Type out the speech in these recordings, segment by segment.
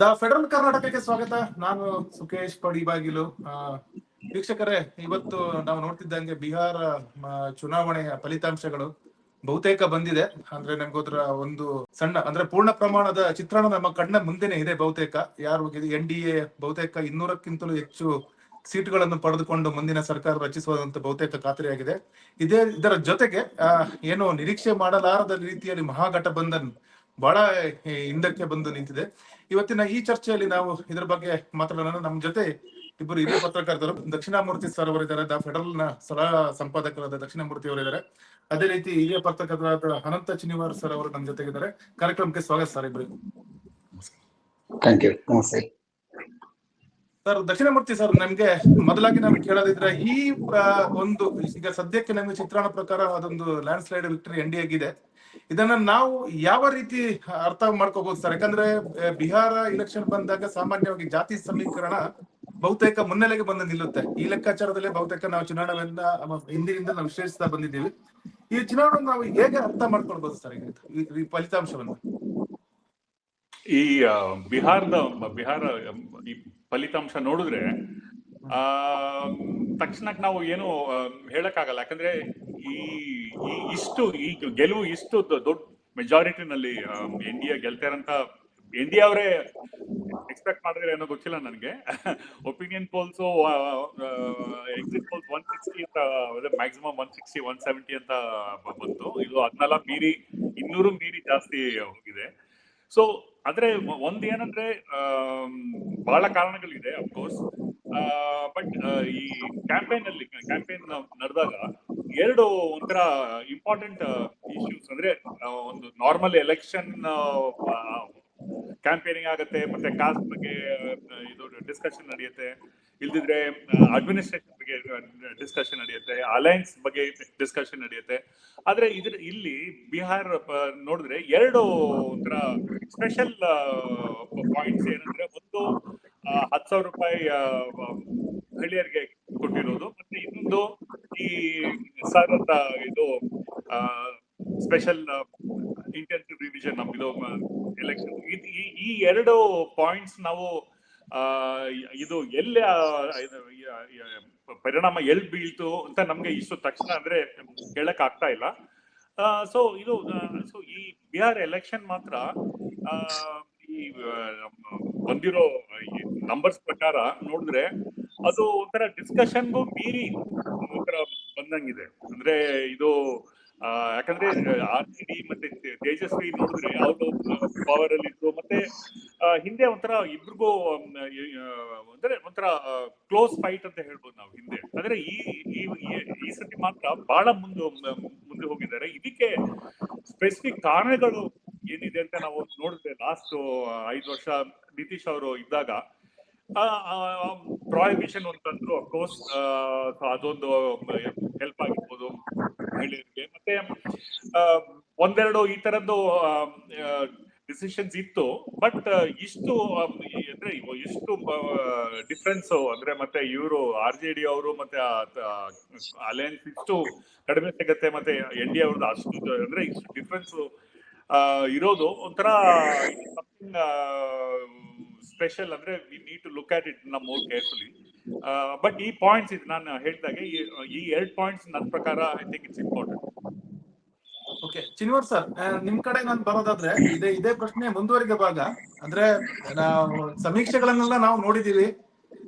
The federal ಕರ್ನಾಟಕಕ್ಕೆ ಸ್ವಾಗತ. ನಾನು ಸುಖೇಶ್ ಪಡಿಬಾಗಿಲು. ವೀಕ್ಷಕರೇ, ಇವತ್ತು ನಾವು ನೋಡ್ತಿದ್ದಂಗೆ ಬಿಹಾರ ಚುನಾವಣೆಯ ಫಲಿತಾಂಶಗಳು ಬಹುತೇಕ ಬಂದಿದೆ. ಅಂದ್ರೆ ನಮ್ಗೋದ್ರ ಒಂದು ಸಣ್ಣ, ಅಂದ್ರೆ ಪೂರ್ಣ ಪ್ರಮಾಣದ ಚಿತ್ರಣ ನಮ್ಮ ಕಣ್ಣ ಮುಂದೆನೆ ಇದೆ ಬಹುತೇಕ. ಯಾರು ಎನ್ ಡಿ ಎ, ಬಹುತೇಕ ಇನ್ನೂರಕ್ಕಿಂತಲೂ ಹೆಚ್ಚು ಸೀಟ್ಗಳನ್ನು ಪಡೆದುಕೊಂಡು ಮುಂದಿನ ಸರ್ಕಾರ ರಚಿಸುವಂತ ಬಹುತೇಕ ಖಾತ್ರಿಯಾಗಿದೆ. ಇದೇ, ಇದರ ಜೊತೆಗೆ ಏನು ನಿರೀಕ್ಷೆ ಮಾಡಲಾರದ ರೀತಿಯಲ್ಲಿ ಮಹಾಗಠಬಂಧನ್ ಬಹಳ ಹಿಂದಕ್ಕೆ ಬಂದು ನಿಂತಿದೆ. ಇವತ್ತಿನ ಈ ಚರ್ಚೆಯಲ್ಲಿ ನಾವು ಇದರ ಬಗ್ಗೆ ಮಾತಾಡೋಣ ನಮ್ಮ ಜೊತೆ ಇಬ್ಬರು ಹಿರಿಯ ಪತ್ರಕರ್ತರು ದಕ್ಷಿಣಾಮೂರ್ತಿ ಸರ್ ಅವರಿದ್ದಾರೆ. ದ ಫೆಡರಲ್ನ ಸಲಹಾ ಸಂಪಾದಕರಾದ ದಕ್ಷಿಣಾಮೂರ್ತಿ ಅವರಿದ್ದಾರೆ. ಅದೇ ರೀತಿ ಹಿರಿಯ ಪತ್ರಕರ್ತರಾದ ಅನಂತ ಚಿನಿವಾರ್ ಸರ್ ಅವರು ನಮ್ಮ ಜೊತೆಗಿದ್ದಾರೆ. ಕಾರ್ಯಕ್ರಮಕ್ಕೆ ಸ್ವಾಗತ ಸರ್ ಇಬ್ಬರಿಗೂ ಥ್ಯಾಂಕ್ ಯು ನಮಸ್ತೆ. ಸರ್ ದಕ್ಷಿಣಮೂರ್ತಿ ಸರ್, ನಮ್ಗೆ ಮೊದಲಾಗಿ ನಾವು ಕೇಳೋದಿದ್ರೆ ಈ ಒಂದು, ಈಗ ಸದ್ಯಕ್ಕೆ ನಮಗೆ ಚಿತ್ರಣ ಪ್ರಕಾರ ಅದೊಂದು landslide victory N D ಆಗಿದೆ. ಇದನ್ನ ನಾವು ಯಾವ ರೀತಿ ಅರ್ಥ ಮಾಡ್ಕೋಬಹುದು ಸರ್? ಯಾಕಂದ್ರೆ ಬಿಹಾರ ಇಲೆಕ್ಷನ್ ಬಂದಾಗ ಸಾಮಾನ್ಯವಾಗಿ ಜಾತಿ ಸಮೀಕರಣ ಬಹುತೇಕ ಮುನ್ನೆಲೆಗೆ ಬಂದು ನಿಲ್ಲುತ್ತೆ. ಈ ಲೆಕ್ಕಾಚಾರದಲ್ಲಿ ಬಹುತೇಕ ನಾವು ಚುನಾವಣೆಯನ್ನ ಹಿಂದಿನಿಂದ ನಾವು ವಿಶ್ಲೇಷಿಸ್ತಾ ಬಂದಿದ್ದೀವಿ. ಈ ಚುನಾವಣೆ ನಾವು ಹೇಗೆ ಅರ್ಥ ಮಾಡ್ಕೊಳ್ಬಹುದು ಸರ್ ಈ- ಫಲಿತಾಂಶವನ್ನು. ಈ ಬಿಹಾರದ, ಬಿಹಾರ ಫಲಿತಾಂಶ ನೋಡಿದ್ರೆ, ಆ, ತಕ್ಷಣಕ್ಕೆ ನಾವು ಏನು ಹೇಳಕ್ಕಾಗಲ್ಲ. ಯಾಕಂದ್ರೆ ಈ ಇಷ್ಟು, ಈ ಗೆಲುವು ಇಷ್ಟು ದೊಡ್ಡ ಮೆಜಾರಿಟಿನಲ್ಲಿ ಇಂಡಿಯಾ ಗೆಲ್ತಾರಂತ ಇಂಡಿಯಾ ಅವರೇ ಎಕ್ಸ್ಪೆಕ್ಟ್ ಮಾಡಿದ್ರೆ ಏನೋ ಗೊತ್ತಿಲ್ಲ ನನಗೆ. Opinion polls exit polls one sixty ಅಂತ maximum one sixty one seventy ಅಂತ ಬಂತು. ಇದು ಅದನ್ನೆಲ್ಲ ಮೀರಿ, ಇನ್ನೂರು ಮೀರಿ ಜಾಸ್ತಿ ಹೋಗಿದೆ. ಸೊ ಆದ್ರೆ ಒಂದ್ ಏನಂದ್ರೆ ಬಹಳ ಕಾರಣಗಳಿದೆ ಅಫ್ಕೋರ್ಸ್ ಬಟ್ ಈ ಕ್ಯಾಂಪೇನ್ ಅಲ್ಲಿ ಕ್ಯಾಂಪೇನ್ ನಡೆದಾಗ ಎರಡು ಒಂಥರ ಇಂಪಾರ್ಟೆಂಟ್ ಇಶ್ಯೂಸ್ ಅಂದ್ರೆ ಒಂದು ನಾರ್ಮಲ್ ಎಲೆಕ್ಷನ್ ಕ್ಯಾಂಪೇನಿಂಗ್ ಆಗುತ್ತೆ, ಮತ್ತೆ ಕಾಸ್ಟ್ ಬಗ್ಗೆ ಇದು ಡಿಸ್ಕಷನ್ ನಡೆಯುತ್ತೆ. ಇಲ್ದಿದ್ರೆ ಅಡ್ಮಿನಿಸ್ಟ್ರೇಷನ್ ಬಗ್ಗೆ ಡಿಸ್ಕಷನ್ ನಡೆಯುತ್ತೆ ಅಲಯನ್ಸ್ ಬಗ್ಗೆ ಡಿಸ್ಕಷನ್ ನಡೆಯುತ್ತೆ. ಆದ್ರೆ ಇದ್ರ, ಇಲ್ಲಿ ಬಿಹಾರ್ ನೋಡಿದ್ರೆ ಎರಡು ಒಂಥರ ಸ್ಪೆಷಲ್ ಪಾಯಿಂಟ್ಸ್ ಏನಂದ್ರೆ ಒಂದು ಹತ್ತು ಸಾವಿರ ರೂಪಾಯಿ ಮಹಿಳೆಯರಿಗೆ ಕೊಟ್ಟಿರೋದು, ಮತ್ತೆ ಇನ್ನೊಂದು ಈ ಸರ್ ಅಂತ ಇದು ಸ್ಪೆಷಲ್ ಇಂಟೆನ್ಸಿವ್ ರಿವಿಷನ್ ನಮ್ದು ಎಲೆಕ್ಷನ್ ಈ ಎರಡು ಪಾಯಿಂಟ್ಸ್ ನಾವು ಆ, ಇದು, ಎಲ್ಲಿ ಪರಿಣಾಮ ಎಲ್ಲಿ ಬೀಳ್ತು ಅಂತ ನಮ್ಗೆ ಇಷ್ಟು ತಕ್ಷಣ ಅಂದ್ರೆ ಹೇಳಕ್ ಆಗ್ತಾ ಇಲ್ಲ. ಸೊ ಇದು ಸೊ ಈ ಬಿಹಾರ್ ಎಲೆಕ್ಷನ್ ಮಾತ್ರ ಈ ಬಂದಿರೋ ನಂಬರ್ಸ್ ಪ್ರಕಾರ ನೋಡಿದ್ರೆ ಅದು ಒಂಥರ ಡಿಸ್ಕಷನ್ಗೂ ಮೀರಿ ಒಂಥರ ಬಂದಂಗಿದೆ. ಅಂದ್ರೆ ಇದು ಯಾಕಂದ್ರೆ ಆರ್ ಸಿ ಡಿ ಮತ್ತೆ ತೇಜಸ್ವಿ ನೋಡಿದ್ರೆ ಅವರು ಪವರ್ ಅಲ್ಲಿ ಇದ್ರು ಮತ್ತೆ ಹಿಂದೆ ಒಂಥರ ಇಬ್ರಿಗೂ ಅಂದ್ರೆ ಒಂಥರ ಕ್ಲೋಸ್ ಫೈಟ್ ಅಂತ ಹೇಳ್ಬೋದು ನಾವು ಹಿಂದೆ. ಅಂದ್ರೆ ಈ ಈ, ಈ- ಸತಿ ಮಾತ್ರ ಬಹಳ ಮುಂದೆ ಮುಂದೆ ಹೋಗಿದ್ದಾರೆ. ಇದಕ್ಕೆ ಸ್ಪೆಸಿಫಿಕ್ ಕಾರಣಗಳು ಏನಿದೆ ಅಂತ ನಾವು ನೋಡಿದ್ರೆ ಲಾಸ್ಟ್ ಐದು ವರ್ಷ ನಿತೀಶ್ ಅವರು ಇದ್ದಾಗ ಪ್ರಾಹಿಬಿಷನ್ ಅಂತಂದ್ರು ಅಫ್ಕೋರ್ಸ್ ಅದೊಂದು ಹೆಲ್ಪ್ ಆಗಿರ್ಬೋದು ಮಹಿಳೆಯರಿಗೆ. ಮತ್ತೆ ಒಂದೆರಡು ಈ ತರದ್ದು ಡಿಸಿಷನ್ಸ್ ಇತ್ತು ಬಟ್ ಇಷ್ಟು ಅಂದ್ರೆ ಇವು ಇಷ್ಟು ಡಿಫ್ರೆನ್ಸ್ ಅಂದ್ರೆ ಮತ್ತೆ ಇವರು ಆರ್ ಜೆ ಡಿ ಅವರು ಮತ್ತೆ ಅಲಯನ್ಸ್ ಇಷ್ಟು ಕಡಿಮೆ ಸಿಗತ್ತೆ, ಮತ್ತೆ ಎನ್ ಡಿ ಅವ್ರದ್ದು ಅಷ್ಟು ಅಂದ್ರೆ ಇಷ್ಟು ಡಿಫ್ರೆನ್ಸ್ ಇರೋದು. ಒಂಥರ ಸ್ಪೆಷಲ್ ಅಂದ್ರೆ we need to look at it ನಮ್ಮ ಮೋರ್ ಕೇರ್ಫುಲಿ ಬಟ್ ಈ ಪಾಯಿಂಟ್ಸ್ ಇದು ನಾನು ಹೇಳಿದಾಗೆ, ಈ ಎರಡು ಪಾಯಿಂಟ್ಸ್ ನನ್ನ ಪ್ರಕಾರ I think it's important okay ಚಿನ್ವರ್ sir ನಿಮ್ ಕಡೆ ನಾನು ಬರೋದಾದ್ರೆ ಇದೇ ಇದೇ ಪ್ರಶ್ನೆ ಮುಂದುವರಿಕೆ ಭಾಗ. ಅಂದ್ರೆ ನಾವು ಸಮೀಕ್ಷೆಗಳನ್ನೆಲ್ಲ ನಾವು ನೋಡಿದೀವಿ.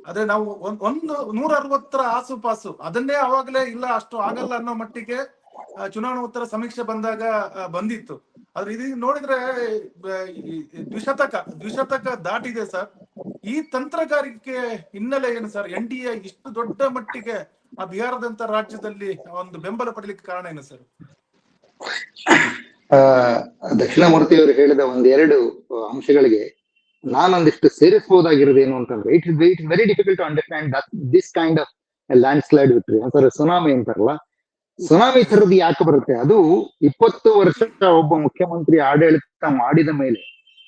ಆದ್ರೆ ನಾವು ಒಂದು ನೂರ ಅರವತ್ತರ ಆಸುಪಾಸು ಅದನ್ನೇ ಅವಾಗಲೇ ಇಲ್ಲ, ಅಷ್ಟು ಆಗಲ್ಲ ಅನ್ನೋ ಮಟ್ಟಿಗೆ ಚುನಾವಣೋತ್ತರ ಸಮೀಕ್ಷೆ ಬಂದಾಗ ಬಂದಿತ್ತು. ಆದ್ರೆ ಇದು ನೋಡಿದ್ರೆ ದ್ವಿಶತಕ ದ್ವಿಶತಕ ದಾಟಿದೆ ಸರ್. ಈ ತಂತ್ರಗಾರಿಕೆ ಹಿನ್ನೆಲೆ ಏನು ಸರ್? ಎನ್ ಇಷ್ಟು ದೊಡ್ಡ ಮಟ್ಟಿಗೆ ಆ ಬಿಹಾರದಂತ ರಾಜ್ಯದಲ್ಲಿ ಒಂದು ಬೆಂಬಲ ಪಡಲಿಕ್ಕೆ ಕಾರಣ ಏನು ಸರ್? ಆ, ದಕ್ಷಿಣ ಅವರು ಹೇಳಿದ ಒಂದೆರಡು ಅಂಶಗಳಿಗೆ ನಾನೊಂದಿಷ್ಟು ಸೇರಿಸಬಹುದಾಗಿರೋದು ಏನು ಅಂತಂದ್ರೆ it is it very difficult to understand that this kind of landslide victory ಅಂತಾರೆ ಸುನಾಮಿ ಅಂತಾರಲ್ಲ? ಸುನಾಮಿ ಥರದ್ದು ಯಾಕೆ ಬರುತ್ತೆ? ಅದು ಇಪ್ಪತ್ತು ವರ್ಷ ಒಬ್ಬ ಮುಖ್ಯಮಂತ್ರಿ ಆಡಳಿತ ಮಾಡಿದ ಮೇಲೆ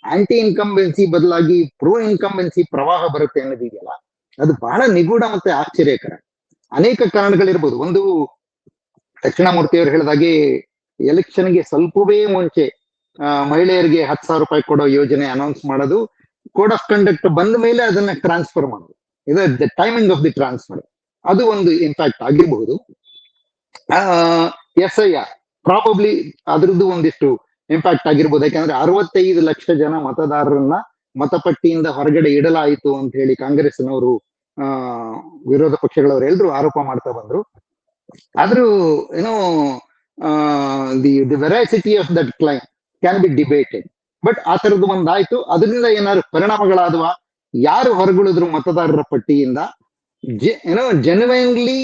ಆಂಟಿ ಇನ್ಕಂಬೆನ್ಸಿ ಬದಲಾಗಿ ಪ್ರೋ ಇನ್ಕಂಬೆನ್ಸಿ ಪ್ರವಾಹ ಬರುತ್ತೆ ಅನ್ನೋದಿದೆಯಲ್ಲ ಅದು ಬಹಳ ನಿಗೂಢ ಮತ್ತೆ ಆಶ್ಚರ್ಯಕರ. ಅನೇಕ ಕಾರಣಗಳಿರ್ಬೋದು. ಒಂದು ದಕ್ಷಿಣ ಮೂರ್ತಿಯವರು ಹೇಳಿದಾಗೆ ಎಲೆಕ್ಷನ್ಗೆ ಸ್ವಲ್ಪವೇ ಮುಂಚೆ ಮಹಿಳೆಯರಿಗೆ ಹತ್ತು ಸಾವಿರ ರೂಪಾಯಿ ಕೊಡೋ ಯೋಜನೆ ಅನೌನ್ಸ್ ಮಾಡೋದು ಕೋಡ್ ಆಫ್ ಕಂಡಕ್ಟ್ ಬಂದ ಮೇಲೆ ಅದನ್ನ ಟ್ರಾನ್ಸ್ಫರ್ ಮಾಡೋದು. ಇದು the timing of the transfer ಅದು ಒಂದು ಇಂಪ್ಯಾಕ್ಟ್ ಆಗಿರಬಹುದು. ಎಸ್ ಐ ಆರ್ ಪ್ರಾಬಬ್ಲಿ ಅದ್ರದ್ದು ಒಂದಿಷ್ಟು ಇಂಪ್ಯಾಕ್ಟ್ ಆಗಿರ್ಬೋದು. ಯಾಕಂದ್ರೆ ಅರವತ್ತೈದು ಲಕ್ಷ ಜನ ಮತದಾರರನ್ನ ಮತಪಟ್ಟಿಯಿಂದ ಹೊರಗಡೆ ಇಡಲಾಯಿತು ಅಂತ ಹೇಳಿ ಕಾಂಗ್ರೆಸ್ನವರು ಆ, ವಿರೋಧ ಪಕ್ಷಗಳವರು ಎಲ್ಲರೂ ಆರೋಪ ಮಾಡ್ತಾ ಬಂದ್ರು. ಆದ್ರೂ ಏನೋ the the veracity of that claim can be debated but ಆ ತರದ್ದು ಒಂದಾಯ್ತು. ಅದರಿಂದ ಏನಾದ್ರು ಪರಿಣಾಮಗಳಾದವ? ಯಾರು ಹೊರಗುಳಿದ್ರು ಮತದಾರರ ಪಟ್ಟಿಯಿಂದ? ಏನೋ genuinely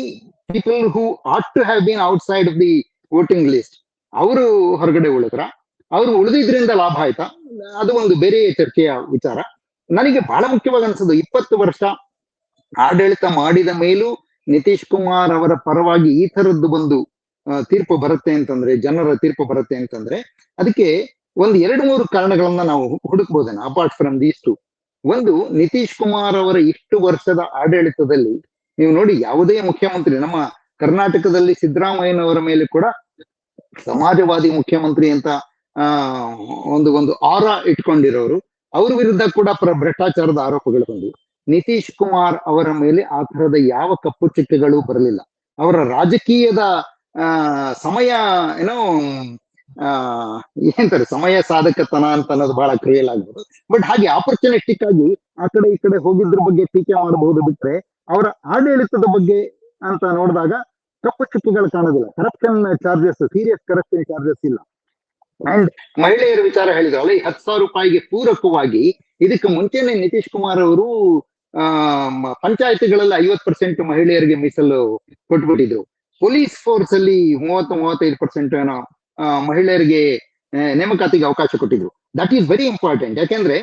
people who ought to have been outside the voting list ಅವರು ಹೊರಗಡೆ ಉಳಿದ್ರ? ಅವ್ರು ಉಳಿದಿದ್ರಿಂದ ಲಾಭ ಆಯ್ತಾ? ಅದು ಒಂದು ಬೇರೆ ಚರ್ಚೆಯ ವಿಚಾರ. ನನಗೆ ಬಹಳ ಮುಖ್ಯವಾಗಿ ಅನ್ಸೋದು ಇಪ್ಪತ್ತು ವರ್ಷ ಆಡಳಿತ ಮಾಡಿದ ಮೇಲೂ ನಿತೀಶ್ ಕುಮಾರ್ ಅವರ ಪರವಾಗಿ ಈ ತರದ್ದು ಒಂದು ಆ, ತೀರ್ಪು ಬರುತ್ತೆ ಅಂತಂದ್ರೆ, ಜನರ ತೀರ್ಪು ಬರುತ್ತೆ ಅಂತಂದ್ರೆ, ಅದಕ್ಕೆ ಒಂದು ಎರಡು ಮೂರು ಕಾರಣಗಳನ್ನ ನಾವು ಹುಡುಕ್ಬೋದೇನ ಅಪಾರ್ಟ್ ಫ್ರಮ್ ದೀಸ್ ಟು ಒಂದು, ನಿತೀಶ್ ಕುಮಾರ್ ಅವರ ಇಷ್ಟು ವರ್ಷದ ಆಡಳಿತದಲ್ಲಿ, ನೀವು ನೋಡಿ ಯಾವುದೇ ಮುಖ್ಯಮಂತ್ರಿ, ನಮ್ಮ ಕರ್ನಾಟಕದಲ್ಲಿ ಸಿದ್ದರಾಮಯ್ಯನವರ ಮೇಲೆ ಕೂಡ ಸಮಾಜವಾದಿ ಮುಖ್ಯಮಂತ್ರಿ ಅಂತ, ಆ, ಒಂದು ಒಂದು ಆರ ಇಟ್ಕೊಂಡಿರೋರು, ಅವ್ರ ವಿರುದ್ಧ ಕೂಡ ಭ್ರಷ್ಟಾಚಾರದ ಆರೋಪಗಳು ಬಂದವು. ನಿತೀಶ್ ಕುಮಾರ್ ಅವರ ಮೇಲೆ ಆ ತರದ ಯಾವ ಕಪ್ಪು ಚಿಕ್ಕಗಳು ಬರಲಿಲ್ಲ. ಅವರ ರಾಜಕೀಯದ ಸಮಯ ಏನೋ, ಆ ಏನಂತಾರೆ ಸಮಯ ಸಾಧಕತನ ಅಂತ ಅನ್ನೋದು ಬಹಳ ಕ್ರಿಯಲ್ ಆಗ್ಬೋದು. ಬಟ್ ಹಾಗೆ ಆಪರ್ಚುನಿಟಿಕ್ ಆಗಿ ಆ ಕಡೆ ಈ ಕಡೆ ಹೋಗಿದ್ರ ಬಗ್ಗೆ ಟೀಕೆ ಮಾಡಬಹುದು ಬಿಟ್ರೆ, ಅವರ ಆಡಳಿತದ ಬಗ್ಗೆ ಅಂತ ನೋಡಿದಾಗ ಕಪ್ಪು ಚುಕ್ಕಿಗಳು ಕಾಣೋದಿಲ್ಲ. Corruption charges serious corruption charges ಇಲ್ಲ. ಅಂಡ್ ಮಹಿಳೆಯರ ವಿಚಾರ ಹೇಳಿದ್ರಲ್ಲ, ಈ ಹತ್ತು ಸಾವಿರ ರೂಪಾಯಿಗೆ ಪೂರಕವಾಗಿ ಇದಕ್ಕೆ ಮುಂಚೆನೆ ನಿತೀಶ್ ಕುಮಾರ್ ಅವರು, ಆ ಪಂಚಾಯತಿಗಳಲ್ಲಿ ಐವತ್ ಪರ್ಸೆಂಟ್ ಮಹಿಳೆಯರಿಗೆ ಮೀಸಲು ಕೊಟ್ಬಿಟ್ಟಿದ್ರು. ಪೊಲೀಸ್ ಫೋರ್ಸ್ ಅಲ್ಲಿ ಮೂವತ್ತು ಮೂವತ್ತೈದು ಪರ್ಸೆಂಟ್ ಏನೋ ಮಹಿಳೆಯರಿಗೆ ನೇಮಕಾತಿಗೆ ಅವಕಾಶ ಕೊಟ್ಟಿದ್ರು. ದಟ್ ಈಸ್ ವೆರಿ ಇಂಪಾರ್ಟೆಂಟ್ ಯಾಕೆಂದ್ರೆ,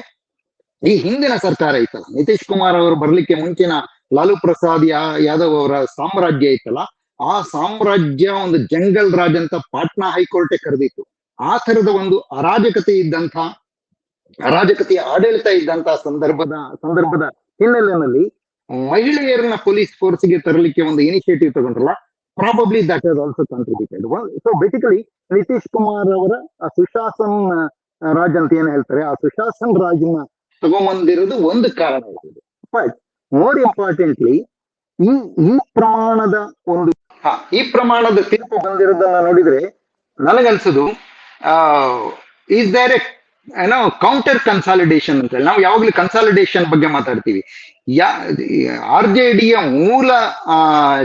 ಈ ಹಿಂದಿನ ಸರ್ಕಾರ ಇತ್ತಲ್ಲ, ನಿತೀಶ್ ಕುಮಾರ್ ಅವರು ಬರ್ಲಿಕ್ಕೆ ಮುಂಚಿನ ಲಾಲು ಪ್ರಸಾದ್ ಯಾದವ್ ಅವರ ಸಾಮ್ರಾಜ್ಯ ಇತ್ತಲ್ಲ, ಆ ಸಾಮ್ರಾಜ್ಯ ಒಂದು ಜಂಗಲ್ ರಾಜ್ ಅಂತ ಪಾಟ್ನಾ ಹೈಕೋರ್ಟ್ ಕರೆದಿತ್ತು. ಆ ತರದ ಒಂದು ಅರಾಜಕತೆ ಇದ್ದಂತ ಅರಾಜಕತೆಯ ಆಡಳಿತ ಇದ್ದಂತ ಸಂದರ್ಭದ ಸಂದರ್ಭದ ಹಿನ್ನೆಲೆಯಲ್ಲಿ ಮಹಿಳೆಯರನ್ನ ಪೊಲೀಸ್ ಫೋರ್ಸ್ಗೆ ತರಲಿಕ್ಕೆ ಒಂದು initiative ತಗೊಂಡ್ರಲ್ಲ probably that has also contributed so basically Nitish Kumar ಅವರ ಸುಶಾಸನ್ ರಾಜ್ ಅಂತ ಏನ್ ಹೇಳ್ತಾರೆ? ಆ ಸುಶಾಸನ್ ರಾಜ್ನ ತಗೊಂಬಂದಿರೋದು ಒಂದು ಕಾರಣ ಇದೆ. ಬಟ್ ಮೋರ್ ಇಂಪಾರ್ಟೆಂಟ್ಲಿ ಈ ಈ ಪ್ರಮಾಣದ ಒಂದು ಈ ಪ್ರಮಾಣದ ತೀರ್ಪು ಬಂದಿರೋದನ್ನ ನೋಡಿದ್ರೆ ನನಗನ್ಸುದು ಈಸ್ ದೇರ್ ಏನೋ ಕೌಂಟರ್ ಕನ್ಸಾಲಿಡೇಷನ್ ಅಂತ ಹೇಳಿ. ನಾವು ಯಾವಾಗ್ಲೂ ಕನ್ಸಾಲಿಡೇಷನ್ ಬಗ್ಗೆ ಮಾತಾಡ್ತೀವಿ. ಯಾ ಆರ್ ಜೆ ಡಿಯ ಮೂಲ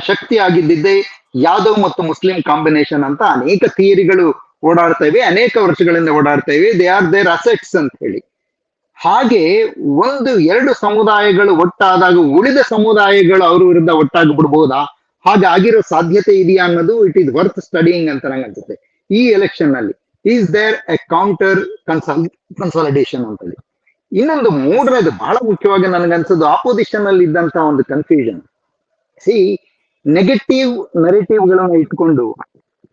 ಶಕ್ತಿ ಆಗಿದ್ದಿದ್ದೇ ಯಾದವ್ ಮತ್ತು ಮುಸ್ಲಿಂ ಕಾಂಬಿನೇಷನ್ ಅಂತ ಅನೇಕ ಥಿಯರಿಗಳು ಓಡಾಡ್ತಾ ಅನೇಕ ವರ್ಷಗಳಿಂದ ಓಡಾಡ್ತಾ ದೇ ಆರ್ ದೇರ್ ಅಸೆಟ್ಸ್ ಅಂತ ಹೇಳಿ. ಹಾಗೆ ಒಂದು, ಎರಡು ಸಮುದಾಯಗಳು ಒಟ್ಟಾದಾಗ, ಉಳಿದ ಸಮುದಾಯಗಳು ಅವ್ರ ವಿರುದ್ಧ ಒಟ್ಟಾಗಿ ಬಿಡ್ಬೋದಾ ಹಾಗೆ ಆಗಿರೋ ಸಾಧ್ಯತೆ ಇದೆಯಾ ಅನ್ನೋದು ಇಟ್ ಈಸ್ ವರ್ತ್ ಸ್ಟಡಿಂಗ್ ಅಂತ ನಂಗೆ ಅನ್ಸುತ್ತೆ. ಈ ಎಲೆಕ್ಷನ್ನಲ್ಲಿ is there a counter consol consolidation ಅಂತ ಹೇಳಿ. ಇನ್ನೊಂದು, ಮೂರನೇದು ಬಹಳ ಮುಖ್ಯವಾಗಿ ನನಗನ್ಸೋದು ಆಪೋಸಿಷನ್ ಅಲ್ಲಿ ಇದ್ದಂತ ಒಂದು ಕನ್ಫ್ಯೂಷನ್ ಸಿ ನೆಗೆಟಿವ್ ನರೇಟಿವ್ಗಳನ್ನ ಇಟ್ಕೊಂಡು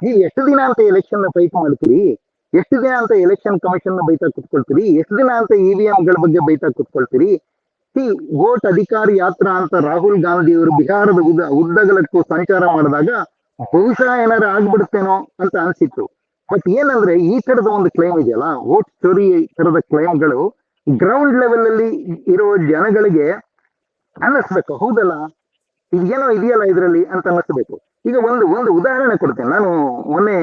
ನೀವು ಎಷ್ಟು ದಿನ ಅಂತ ಎಲೆಕ್ಷನ್ ಫೈಟ್ ಮಾಡ್ತೀರಿ? ಎಷ್ಟು ದಿನ ಅಂತ ಎಲೆಕ್ಷನ್ ಕಮಿಷನ್ ಬೈತಾ ಕುತ್ಕೊಳ್ತೀರಿ? ಎಷ್ಟು ದಿನ ಅಂತ ಇವಿಎಂ ಗಳ ಬಗ್ಗೆ ಬೈತಾ ಕುತ್ಕೊಳ್ತೀರಿ? ಸಿ ವೋಟ್ ಅಧಿಕಾರ ಯಾತ್ರಾ ಅಂತ ರಾಹುಲ್ ಗಾಂಧಿ ಅವರು ಬಿಹಾರದ ಉದ್ದ, ಉದ್ದಗಲಕ್ಕೂ ಸಂಚಾರ ಮಾಡಿದಾಗ, ಬಹುಶಃ ಏನಾರ ಆಗ್ಬಿಡುತ್ತೇನೋ ಅಂತ ಅನ್ಸಿತ್ತು. ಬಟ್ ಏನಂದ್ರೆ, ಈ ತರದ ಒಂದು ಕ್ಲೈಮ್ ಇದೆಯಲ್ಲ ವೋಟ್ ಈ ತರದ ಕ್ಲೈಮ್ಗಳು ಗ್ರೌಂಡ್ ಲೆವೆಲ್ ಅಲ್ಲಿ ಇರೋ ಜನಗಳಿಗೆ ಅನ್ನಿಸ್ಬೇಕು ಹೌದಲ್ಲ? ಇದೇನೋ ಇದೆಯಲ್ಲ ಇದರಲ್ಲಿ ಅಂತ ಅನ್ನಿಸ್ಬೇಕು. ಈಗ ಒಂದು ಒಂದು ಉದಾಹರಣೆ ಕೊಡ್ತೇನೆ. ನಾನು ಮೊನ್ನೆ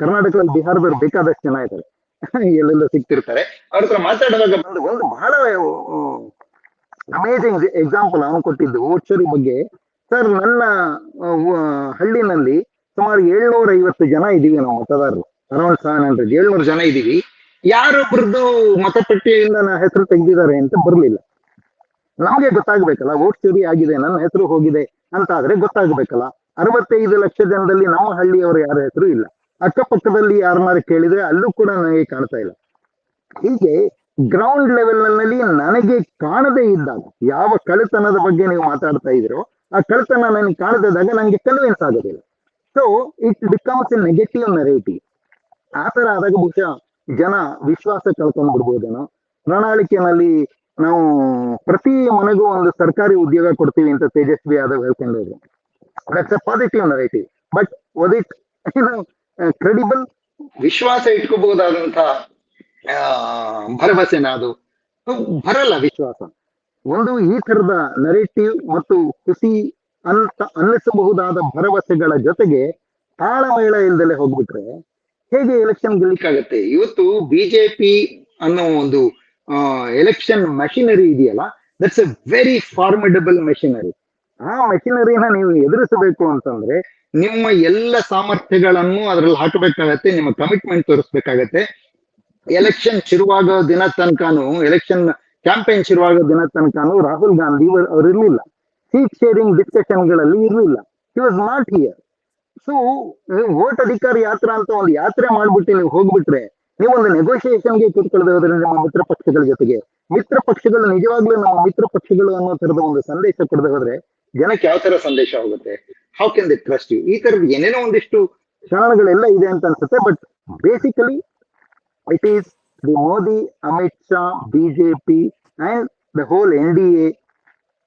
ಕರ್ನಾಟಕದಲ್ಲಿ ಬಿಹಾರದವ್ರು ಬೇಕಾದಷ್ಟು ಜನ ಇದ್ದಾರೆ. ಎಲ್ಲೆಲ್ಲ ಸಿಗ್ತಿರ್ತಾರೆ. ಅವ್ರ ಹತ್ರ ಮಾತಾಡುವಾಗ ಬಂದು ಒಂದು ಬಹಳ ಅಮೇಜಿಂಗ್ ಎಕ್ಸಾಂಪಲ್ ಅವನು ಕೊಟ್ಟಿದ್ದು ಓಚರಿ ಬಗ್ಗೆ. ಸರ್, ನನ್ನ ಹಳ್ಳಿನಲ್ಲಿ ಸುಮಾರು ಏಳ್ನೂರ ಐವತ್ತು ಜನ ಇದೀವಿ ನಾವು ಮತದಾರರು. ಅರೌಂಡ್ ಸೆವೆನ್ ಹಂಡ್ರೆಡ್ ಏಳ್ನೂರು ಜನ ಇದೀವಿ ಯಾರೊಬ್ಬರದ್ದು ಮತಪಟ್ಟಿಯಿಂದ ಹೆಸರು ತೆಗೆದಿದ್ದಾರೆ ಅಂತ ಬರ್ಲಿಲ್ಲ. ನಮಗೆ ಗೊತ್ತಾಗ್ಬೇಕಲ್ಲ ವೋಟ್ ಚೋರಿ ಆಗಿದೆ, ನನ್ನ ಹೆಸರು ಹೋಗಿದೆ ಅಂತ ಆದ್ರೆ ಗೊತ್ತಾಗ್ಬೇಕಲ್ಲ. ಅರವತ್ತೈದು ಲಕ್ಷ ಜನದಲ್ಲಿ ನಮ್ಮ ಹಳ್ಳಿಯವರು ಯಾರ ಹೆಸರು ಇಲ್ಲ. ಅಕ್ಕಪಕ್ಕದಲ್ಲಿ ಯಾರನ್ನಾರು ಕೇಳಿದ್ರೆ ಅಲ್ಲೂ ಕೂಡ ನನಗೆ ಕಾಣ್ತಾ ಇಲ್ಲ. ಹೀಗೆ ಗ್ರೌಂಡ್ ಲೆವೆಲ್ನಲ್ಲಿ ನನಗೆ ಕಾಣದೇ ಇದ್ದಾಗ, ಯಾವ ಕಳ್ಳತನದ ಬಗ್ಗೆ ನೀವು ಮಾತಾಡ್ತಾ ಇದ್ರೋ, ಆ ಕಳೆತನ ನನಗೆ ಕಾಣದಿದ್ದಾಗ ನನಗೆ ಕನ್ವಿನ್ಸ್ ಆಗೋದಿಲ್ಲ. So it becomes a negative narrative ಆ ಆದಾಗ ಬಹುಶಃ ಜನ ವಿಶ್ವಾಸ ಕಳ್ಕೊಂಡ್ಬಿಡ್ಬೋದೇನೋ. ಪ್ರಣಾಳಿಕೆನಲ್ಲಿ ನಾವು ಪ್ರತಿ ಮನೆಗೂ ಒಂದು ಸರ್ಕಾರಿ ಉದ್ಯೋಗ ಕೊಡ್ತೀವಿ ಅಂತ Tejashwi Yadav ಹೇಳ್ಕೊಂಡಿದ್ರು that's a positive narrative but what it credible ವಿಶ್ವಾಸ ಇಟ್ಕೋಬಹುದಾದಂತ ಭರವಸೆನ ಅದು ಬರಲ್ಲ ವಿಶ್ವಾಸ. ಒಂದು ಈ ತರದ ನರೇಟಿವ್ ಮತ್ತು ಖುಷಿ ಅಂತ ಅನ್ನಿಸಬಹುದಾದ ಭರವಸೆಗಳ ಜೊತೆಗೆ ತಾಳಮೇಳ ಇಲ್ದಲೆ ಹೋಗ್ಬಿಟ್ರೆ ಹೇಗೆ ಎಲೆಕ್ಷನ್ ಗೆಲ್ಲಿಕ್ಕಾಗತ್ತೆ? ಇವತ್ತು ಬಿಜೆಪಿ ಅನ್ನೋ ಒಂದು ಎಲೆಕ್ಷನ್ ಮೆಷಿನರಿ ಇದೆಯಲ್ಲ? That's a very formidable machinery ಆ ಮೆಷಿನರಿನ ನೀವು ಎದುರಿಸಬೇಕು ಅಂತಂದ್ರೆ, ನಿಮ್ಮ ಎಲ್ಲ ಸಾಮರ್ಥ್ಯಗಳನ್ನು ಅದ್ರಲ್ಲಿ ಹಾಕಬೇಕಾಗತ್ತೆ, ನಿಮ್ಮ ಕಮಿಟ್ಮೆಂಟ್ ತೋರಿಸ್ಬೇಕಾಗತ್ತೆ. ಎಲೆಕ್ಷನ್ ಶುರುವಾಗೋ ದಿನ ತನಕನು ಎಲೆಕ್ಷನ್ ಕ್ಯಾಂಪೇನ್ ಶುರುವಾಗೋ ದಿನ ತನಕನು ರಾಹುಲ್ ಗಾಂಧಿ ಅವ್ರು ಇರ್ಲಿಲ್ಲ. ಸೀಟ್ ಶೇರಿಂಗ್ ಡಿಸ್ಕಷನ್ಗಳಲ್ಲಿ ಇರ್ಲಿಲ್ಲ. He was not here so vote Adhikar Yatra ಅಂತ ಒಂದು ಯಾತ್ರೆ ಮಾಡ್ಬಿಟ್ಟು ನೀವು ಹೋಗ್ಬಿಟ್ರೆ ನೀವು ಒಂದು ನೆಗೋಷಿಯೇಷನ್ಗೆ ಕೂತ್ಕೊಳ್ಳದೆ ಹೋದ್ರೆ ನಿಮ್ಮ ಮಿತ್ರ ಪಕ್ಷಗಳ ಜೊತೆಗೆ, ಮಿತ್ರ ಪಕ್ಷಗಳು ನಿಜವಾಗ್ಲೂ ನಮ್ಮ ಮಿತ್ರ ಪಕ್ಷಗಳು ಅನ್ನೋ ತರದ ಒಂದು ಸಂದೇಶ ಕೊಡದೆ ಹೋದ್ರೆ ಜನಕ್ಕೆ ಯಾವ ತರ ಸಂದೇಶ ಹೋಗುತ್ತೆ? How can the trust you ಈ ತರದ ಏನೇನೋ ಒಂದಿಷ್ಟು ಕಾರಣಗಳೆಲ್ಲ ಇದೆ ಅಂತ ಅನ್ಸುತ್ತೆ but basically it is the Modi Amit Shah BJP and the whole N D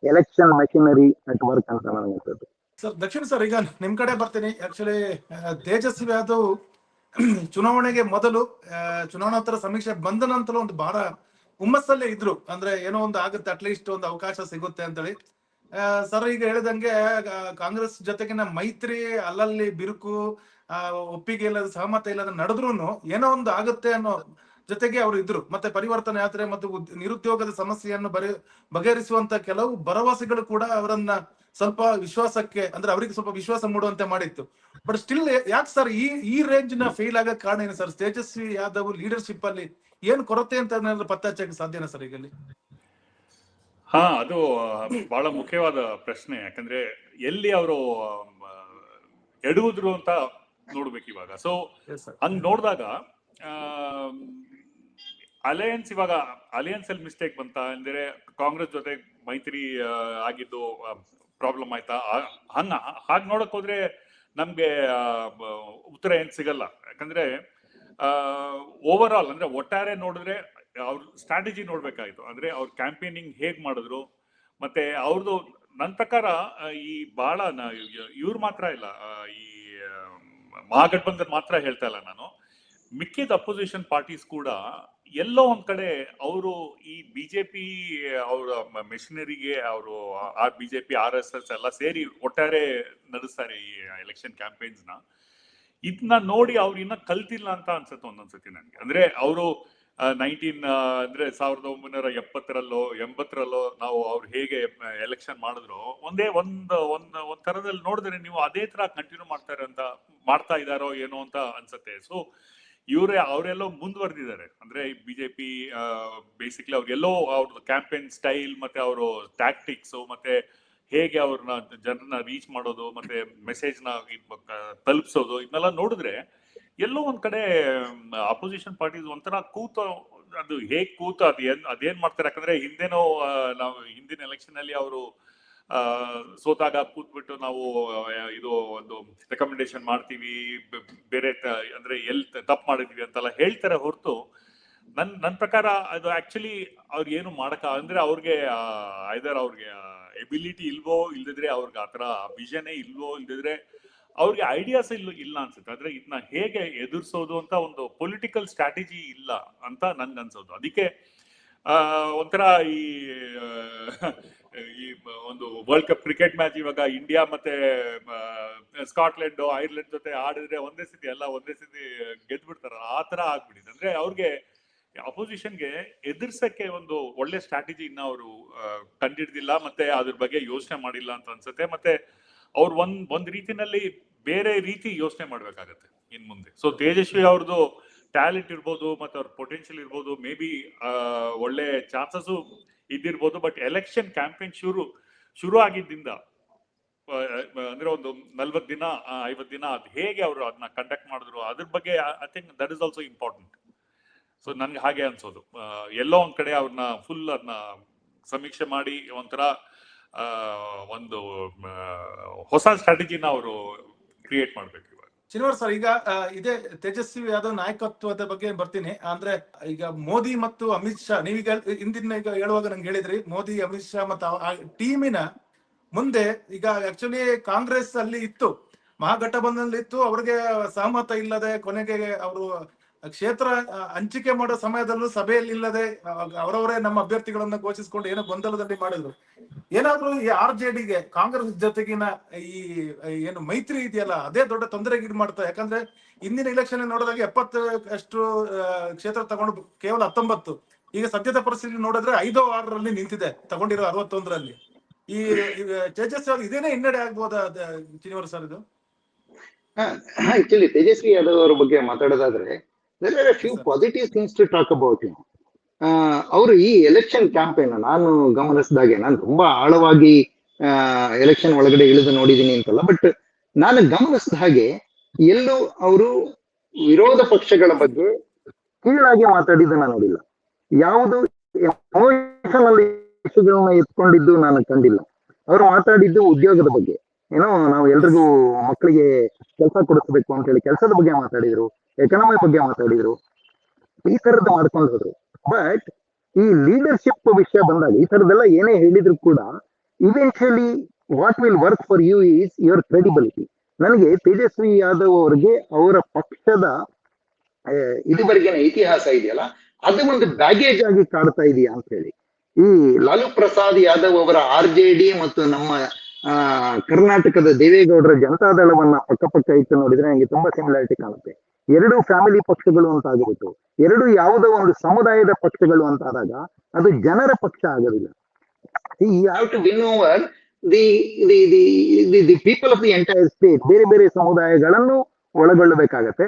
election machinery at work ಅಂತ ನನಗೆ ಸರ್, ದಕ್ಷಿಣ ಸರ್, ಈಗ ನಿಮ್ ಕಡೆ ಬರ್ತೀನಿ. ಆಕ್ಚುಲಿ ತೇಜಸ್ವಿ ಯಾದವ್ ಚುನಾವಣೆಗೆ ಮೊದಲು ಚುನಾವಣೋತ್ತರ ಸಮೀಕ್ಷೆ ಬಂದ ನಂತರ ಒಂದು ಬಹಳ ಹುಮ್ಮಸ್ಸಲ್ಲೇ ಇದ್ರು. ಅಂದ್ರೆ ಏನೋ ಒಂದು ಆಗುತ್ತೆ ಅಟ್ಲೀಸ್ಟ್ ಒಂದು ಅವಕಾಶ ಸಿಗುತ್ತೆ ಅಂತೇಳಿ. ಸರ್ ಈಗ ಹೇಳಿದಂಗೆ ಕಾಂಗ್ರೆಸ್ ಜೊತೆಗಿನ ಮೈತ್ರಿ ಅಲ್ಲಲ್ಲಿ ಬಿರುಕು ಆ, ಒಪ್ಪಿಗೆ ಇಲ್ಲದ ಸಹಮತ ಇಲ್ಲದ ನಡೆದ್ರು ಏನೋ ಒಂದು ಆಗುತ್ತೆ ಅನ್ನೋ ಜೊತೆಗೆ ಅವರು ಇದ್ರು. ಮತ್ತೆ ಪರಿವರ್ತನೆ ಯಾತ್ರೆ ಮತ್ತು ನಿರುದ್ಯೋಗದ ಸಮಸ್ಯೆಯನ್ನು ಬರೆ ಬಗೆಹರಿಸುವಂತ ಕೆಲವು ಭರವಸೆಗಳು ಕೂಡ ಅವರನ್ನ ಸ್ವಲ್ಪ ವಿಶ್ವಾಸಕ್ಕೆ ಅಂದ್ರೆ ಅವರಿಗೆ ಸ್ವಲ್ಪ ವಿಶ್ವಾಸ ಮೂಡುವಂತೆ ಮಾಡಿತ್ತು. ಬಟ್ ಸ್ಟಿಲ್ ಯಾಕೆ ಸರ್ ಈ ಈ ರೇಂಜ್ನ ಫೇಲ್ ಆಗಕ್ಕೆ ಕಾರಣ ಏನು ಸರ್ ತೇಜಸ್ವಿ ಯಾದವ್ ಲೀಡರ್ಶಿಪ್ ಅಲ್ಲಿ ಏನ್ ಕೊರತೆ ಅಂತ ಪತ್ತೆ ಹಚ್ಚಕ್ಕೆ ಸಾಧ್ಯನಾ ಸರ್ ಈಗ ಹಾ ಅದು ಬಹಳ ಮುಖ್ಯವಾದ ಪ್ರಶ್ನೆ. ಯಾಕಂದ್ರೆ ಎಲ್ಲಿ ಅವರು ಎಡುವುದ್ರು ಅಂತ ನೋಡ್ಬೇಕು ಇವಾಗ. ಸೊ. ಹಂಗ್ ನೋಡಿದಾಗ ಅಲಯನ್ಸ್ ಇವಾಗ ಅಲಯನ್ಸ್ ಅಲ್ಲಿ ಮಿಸ್ಟೇಕ್ ಬಂತ? ಅಂದ್ರೆ ಕಾಂಗ್ರೆಸ್ ಜೊತೆ ಮೈತ್ರಿ ಆಗಿದ್ದು ಪ್ರಾಬ್ಲಮ್ ಆಯ್ತಾ? ಹಂಗ, ಹಾಗೆ ನೋಡಕ್ ಹೋದ್ರೆ ನಮ್ಗೆ ಉತ್ತರ ಏನ್ ಸಿಗಲ್ಲ. ಯಾಕಂದ್ರೆ ಓವರ್ ಆಲ್ ಅಂದ್ರೆ ಒಟ್ಟಾರೆ ನೋಡಿದ್ರೆ ಅವ್ರ ಸ್ಟ್ರಾಟಜಿ ನೋಡ್ಬೇಕಾಯ್ತು. ಅಂದ್ರೆ ಅವ್ರ ಕ್ಯಾಂಪೇನಿಂಗ್ ಹೇಗ್ ಮಾಡಿದ್ರು? ಮತ್ತೆ ಅವ್ರದ್ದು ನನ್ನ ಪ್ರಕಾರ ಈ ಬಹಳ ಇವ್ರು ಮಾತ್ರ ಇಲ್ಲ ಈ ಮಹಾಗಠಬಂಧನ್ ಮಾತ್ರ ಹೇಳ್ತಾ ಇಲ್ಲ ನಾನು. ಮಿಕ್ಕಿದ ಅಪೋಸಿಷನ್ ಪಾರ್ಟೀಸ್ ಕೂಡ ಎಲ್ಲೋ ಒಂದ್ ಕಡೆ ಅವರು ಈ ಬಿಜೆಪಿ ಅವರ ಮೆಷಿನರಿಗೆ ಅವರು ಆ ಬಿಜೆಪಿ ಆರ್ ಎಸ್ ಎಸ್ ಎಲ್ಲ ಸೇರಿ ಒಟ್ಟಾರೆ ನಡೆಸ್ತಾರೆ ಈ ಎಲೆಕ್ಷನ್ ಕ್ಯಾಂಪೇನ್ಸ್ನ. ಇದನ್ನ ನೋಡಿ ಅವ್ರು ಇನ್ನ ಕಲ್ತಿಲ್ಲ ಅಂತ ಅನ್ಸುತ್ತೆ ಒಂದೊಂದ್ಸತಿ ನನ್ಗೆ. ಅಂದ್ರೆ ಅವರು ನೈನ್ಟೀನ್ ಅಂದ್ರೆ ಸಾವಿರದ ಒಂಬೈನೂರ ಎಪ್ಪತ್ತರಲ್ಲೋ, ಎಂಬತ್ತರಲ್ಲೋ ನಾವು ಅವ್ರು ಹೇಗೆ ಎಲೆಕ್ಷನ್ ಮಾಡಿದ್ರು, ಒಂದೇ ಒಂದು, ಒಂದ್ ಒಂದ್ ತರದಲ್ಲಿ ನೋಡಿದ್ರೆ ನೀವು ಅದೇ ತರ ಕಂಟಿನ್ಯೂ ಮಾಡ್ತಾರೆ ಅಂತ, ಮಾಡ್ತಾ ಇದಾರೋ ಏನೋ ಅಂತ ಅನ್ಸುತ್ತೆ. ಸೊ ಇವರೇ, ಅವರೆಲ್ಲೋ ಮುಂದುವರೆದಿದ್ದಾರೆ. ಅಂದ್ರೆ ಬಿಜೆಪಿ ಬೇಸಿಕ್ಲಿ ಅವ್ರಿಗೆಲ್ಲೋ ಅವ್ರ ಕ್ಯಾಂಪೇನ್ ಸ್ಟೈಲ್ ಮತ್ತೆ ಅವರು ಟ್ಯಾಕ್ಟಿಕ್ಸ್ ಮತ್ತೆ ಹೇಗೆ ಅವ್ರನ್ನ ಜನರನ್ನ ರೀಚ್ ಮಾಡೋದು, ಮತ್ತೆ ಮೆಸೇಜ್ನ ತಲುಪಿಸೋದು ಇದನ್ನೆಲ್ಲ ನೋಡಿದ್ರೆ ಎಲ್ಲೋ ಒಂದ್ ಕಡೆ ಅಪೋಸಿಷನ್ ಪಾರ್ಟೀಸ್ ಒಂಥರ ಕೂತ, ಅದು ಹೇಗ್ ಕೂತ ಅದು ಏನ್ ಅದೇನ್ ಮಾಡ್ತಾರೆ? ಯಾಕಂದ್ರೆ ಹಿಂದೆನೋ ನಾವು ಹಿಂದಿನ ಎಲೆಕ್ಷನ್ ಅಲ್ಲಿ ಅವರು ಸೋತಾಗ ಕೂತ್ಬಿಟ್ಟು ನಾವು ಇದು ಒಂದು ರೆಕಮೆಂಡೇಶನ್ ಮಾಡ್ತೀವಿ ಬೇರೆ ಅಂದ್ರೆ ಎಲ್ ತಪ್ಪು ಮಾಡಿದ್ವಿ ಅಂತೆಲ್ಲ ಹೇಳ್ತಾರೆ ಹೊರತು, ನನ್ ನನ್ನ ಪ್ರಕಾರ ಅದು ಆಕ್ಚುಲಿ ಅವ್ರಿಗೆ ಏನು ಮಾಡಕ, ಅಂದ್ರೆ ಅವ್ರಿಗೆ ಐದರ್ ಅವ್ರಿಗೆ ಎಬಿಲಿಟಿ ಇಲ್ವೋ ಇಲ್ದಿದ್ರೆ ಅವ್ರಿಗೆ ಆತರ ವಿಷನೇ ಇಲ್ವೋ ಇಲ್ದಿದ್ರೆ ಅವ್ರಿಗೆ ಐಡಿಯಾಸ್ ಇಲ್ಲ ಇಲ್ಲ ಅನ್ಸುತ್ತೆ. ಅಂದ್ರೆ ಇದನ್ನ ಹೇಗೆ ಎದುರಿಸೋದು ಅಂತ ಒಂದು ಪೊಲಿಟಿಕಲ್ ಸ್ಟ್ರಾಟಜಿ ಇಲ್ಲ ಅಂತ ನನ್ಗೆ ಅನ್ಸೋದು ಅದಕ್ಕೆ ಒಂಥರ ಈ ಈ ಒಂದು ವರ್ಲ್ಡ್ ಕಪ್ ಕ್ರಿಕೆಟ್ ಮ್ಯಾಚ್ ಇವಾಗ ಇಂಡಿಯಾ ಮತ್ತೆ ಸ್ಕಾಟ್ಲೆಂಡ್ ಐರ್ಲೆಂಡ್ ಜೊತೆ ಆಡಿದ್ರೆ ಒಂದೇ ಸತಿ ಎಲ್ಲ ಒಂದೇ ಸತಿ ಗೆದ್ಬಿಡ್ತಾರ. ಆ ತರ ಆಗ್ಬಿಟ್ಟಿದೆ. ಅಂದ್ರೆ ಅವ್ರಿಗೆ ಅಪೋಸಿಷನ್ಗೆ ಎದುರ್ಸಕ್ಕೆ ಒಂದು ಒಳ್ಳೆ ಸ್ಟ್ರಾಟಜಿ ಇನ್ನ ಅವರು ಕಂಡಿಡ್ದಿಲ್ಲ, ಮತ್ತೆ ಅದ್ರ ಬಗ್ಗೆ ಯೋಚನೆ ಮಾಡಿಲ್ಲ ಅಂತ ಅನ್ಸುತ್ತೆ. ಮತ್ತೆ ಅವ್ರು ಒಂದ್ ಒಂದ್ ರೀತಿನಲ್ಲಿ ಬೇರೆ ರೀತಿ ಯೋಚನೆ ಮಾಡ್ಬೇಕಾಗತ್ತೆ ಇನ್ ಮುಂದೆ. ಸೊ ತೇಜಸ್ವಿ ಅವ್ರದ್ದು ಟ್ಯಾಲೆಂಟ್ ಇರ್ಬೋದು, ಮತ್ತೆ ಅವ್ರ ಪೊಟೆನ್ಶಿಯಲ್ ಇರ್ಬೋದು ಮೇ ಬಿ ಒಳ್ಳೆ ಚಾನ್ಸಸ್ ಇದ್ದಿರ್ಬೋದು ಬಟ್ ಎಲೆಕ್ಷನ್ ಕ್ಯಾಂಪೇನ್ ಶುರು ಶುರು ಆಗಿದ್ದಿಂದ ಅಂದ್ರೆ ಒಂದು ನಲ್ವತ್ ದಿನ ಐವತ್ ದಿನ ಅದು ಹೇಗೆ ಅವರು ಅದನ್ನ ಕಂಡಕ್ಟ್ ಮಾಡಿದ್ರು, ಅದ್ರ ಬಗ್ಗೆ I think that is also important so ನನ್ಗೆ ಹಾಗೆ ಅನ್ಸೋದು. ಎಲ್ಲೋ ಒಂದ್ ಕಡೆ ಅವ್ರನ್ನ ಫುಲ್ ಅದನ್ನ ಸಮೀಕ್ಷೆ ಮಾಡಿ, ಒಂಥರ ಒಂದು ಹೊಸ ಸ್ಟ್ರಾಟಜಿನ ಅವರು ಕ್ರಿಯೇಟ್ ಮಾಡ್ಬೇಕು. ಶನಿವಾರ ಸರ್, ಈಗ ಇದೇ ತೇಜಸ್ವಿ ಯಾದವ್ ನಾಯಕತ್ವದ ಬಗ್ಗೆ ಬರ್ತೀನಿ. ಅಂದ್ರೆ, ಈಗ ಮೋದಿ ಮತ್ತು ಅಮಿತ್ ಶಾ, ನೀವೀಗ ಹಿಂದಿನ ಈಗ ಹೇಳುವಾಗ ನಂಗೆ ಹೇಳಿದ್ರಿ, ಮೋದಿ, ಅಮಿತ್ ಶಾ ಮತ್ತು ಟೀಮಿನ ಮುಂದೆ ಈಗ ಆಕ್ಚುಲಿ ಕಾಂಗ್ರೆಸ್ ಅಲ್ಲಿ ಇತ್ತು. ಮಹಾಗಠಬಂಧನಲ್ಲಿ ಇತ್ತು ಅವ್ರಿಗೆ ಸಹಮತ ಇಲ್ಲದೆ ಕೊನೆಗೆ ಅವರು ಕ್ಷೇತ್ರ ಹಂಚಿಕೆ ಮಾಡೋ ಸಮಯದಲ್ಲೂ ಸಭೆಯಲ್ಲಿ ಇಲ್ಲದೆ ಅವರವರೇ ನಮ್ಮ ಅಭ್ಯರ್ಥಿಗಳನ್ನ ಘೋಷಿಸಿಕೊಂಡು ಏನೋ ಗೊಂದಲದಲ್ಲಿ ಮಾಡಿದ್ರು. ಏನಾದ್ರೂ ಈ ಆರ್ ಜೆ ಡಿಗೆ ಕಾಂಗ್ರೆಸ್ ಜೊತೆಗಿನ ಈ ಏನು ಮೈತ್ರಿ ಇದೆಯಲ್ಲ, ಅದೇ ದೊಡ್ಡ ತೊಂದರೆಗೆ ಇದು ಮಾಡ್ತಾ, ಯಾಕಂದ್ರೆ ಇಂದಿನ ಇಲೆಕ್ಷನ್ ನೋಡಿದಾಗ ಎಪ್ಪತ್ತು ಅಷ್ಟು ಕ್ಷೇತ್ರ ತಗೊಂಡು ಕೇವಲ ಹತ್ತೊಂಬತ್ತು. ಈಗ ಸದ್ಯದ ಪರಿಸ್ಥಿತಿ ನೋಡಿದ್ರೆ ಐದೋ ಆರರಲ್ಲಿ ನಿಂತಿದೆ, ತಗೊಂಡಿರೋ ಅರವತ್ತೊಂದರಲ್ಲಿ. ಈ ಈ, ತೇಜಸ್ವಿ ಅವರು ಇದೇನೇ ಹಿನ್ನಡೆ ಆಗ್ಬೋದಾ ಶ್ರೀನಿವಾಸ ಸರ್ ಇದು? ಆಕ್ಚುಲಿ ತೇಜಸ್ವಿ ಯಾದವ್ ಅವರ ಬಗ್ಗೆ ಮಾತಾಡೋದಾದ್ರೆ there are a few positive things to talk about him. ಆ, ಅವರು ಈ ಎಲೆಕ್ಷನ್ ಕ್ಯಾಂಪೇನ್ ನಾನು ಗಮನಿಸಿದಾಗೆ ನಾನು ತುಂಬಾ ಆಳವಾಗಿ ಎಲೆಕ್ಷನ್ ಒಳಗಡೆ ಇಳಿದು ನೋಡಿದೀನಿ ಅಂತಲ್ಲ ಬಟ್ ನಾನು ಗಮನಿಸಿದ ಹಾಗೆ ಎಲ್ಲೂ ಅವರು ವಿರೋಧ ಪಕ್ಷಗಳ ಬಗ್ಗೆ ಕೀಳಾಗಿ ಮಾತಾಡಿದ್ದನ್ನ ನೋಡಿಲ್ಲ. ಯಾವುದು ಎಮೋಷನಲ್ ಇಶ್ಯೂಗಳನ್ನ ಎತ್ಕೊಂಡಿದ್ದು ನಾನು ಕಂಡಿಲ್ಲ. ಅವರು ಮಾತಾಡಿದ್ದು ಉದ್ಯೋಗದ ಬಗ್ಗೆ. ಏನೋ ನಾವು ಎಲ್ರಿಗೂ ಮಕ್ಕಳಿಗೆ ಕೆಲಸ ಕೊಡಿಸ್ಬೇಕು ಅಂತ ಹೇಳಿ ಕೆಲಸದ ಬಗ್ಗೆ ಮಾತಾಡಿದ್ರು ಎಕನಾಮಿ ಬಗ್ಗೆ ಮಾತಾಡಿದ್ರು, ಈ ತರದ ಮಾಡ್ಕೊಂಡು ಹೋದ್ರು. ಬಟ್ ಈ ಲೀಡರ್ಶಿಪ್ ವಿಷಯ ಬಂದಾಗ, ಈ ತರದೆಲ್ಲ ಏನೇ ಹೇಳಿದ್ರು ಕೂಡ eventually what will work for you is your credibility ನನಗೆ ತೇಜಸ್ವಿ ಯಾದವ್ ಅವರಿಗೆ ಅವರ ಪಕ್ಷದ ಇದುವರೆಗಿನ ಇತಿಹಾಸ ಇದೆಯಲ್ಲ, ಅದು ಒಂದು ಬ್ಯಾಗೇಜ್ ಆಗಿ ಕಾಡ್ತಾ ಇದೆಯಾ ಅಂತ ಹೇಳಿ. ಈ ಲಾಲು ಪ್ರಸಾದ್ ಯಾದವ್ ಅವರ ಆರ್ ಜೆ ಮತ್ತು ನಮ್ಮ ಆ, ಕರ್ನಾಟಕದ ದೇವೇಗೌಡರ ಜನತಾದಳವನ್ನ ಪಕ್ಕ ಪಕ್ಕ ಇಟ್ಟು ನೋಡಿದ್ರೆ ನನಗೆ ತುಂಬಾ ಸಿಮಿಲಾರಿಟಿ ಕಾಣುತ್ತೆ. ಎರಡು ಫ್ಯಾಮಿಲಿ ಪಕ್ಷಗಳು ಅಂತ ಆಗಿಬಿಟ್ಟು ಎರಡು ಯಾವುದೋ ಒಂದು ಸಮುದಾಯದ ಪಕ್ಷಗಳು ಅಂತ ಆದಾಗ ಅದು ಜನರ ಪಕ್ಷ ಆಗೋದಿಲ್ಲ. To over the the the the people of the entire state ಬೇರೆ ಬೇರೆ ಸಮುದಾಯಗಳನ್ನು ಒಳಗೊಳ್ಳಬೇಕಾಗತ್ತೆ.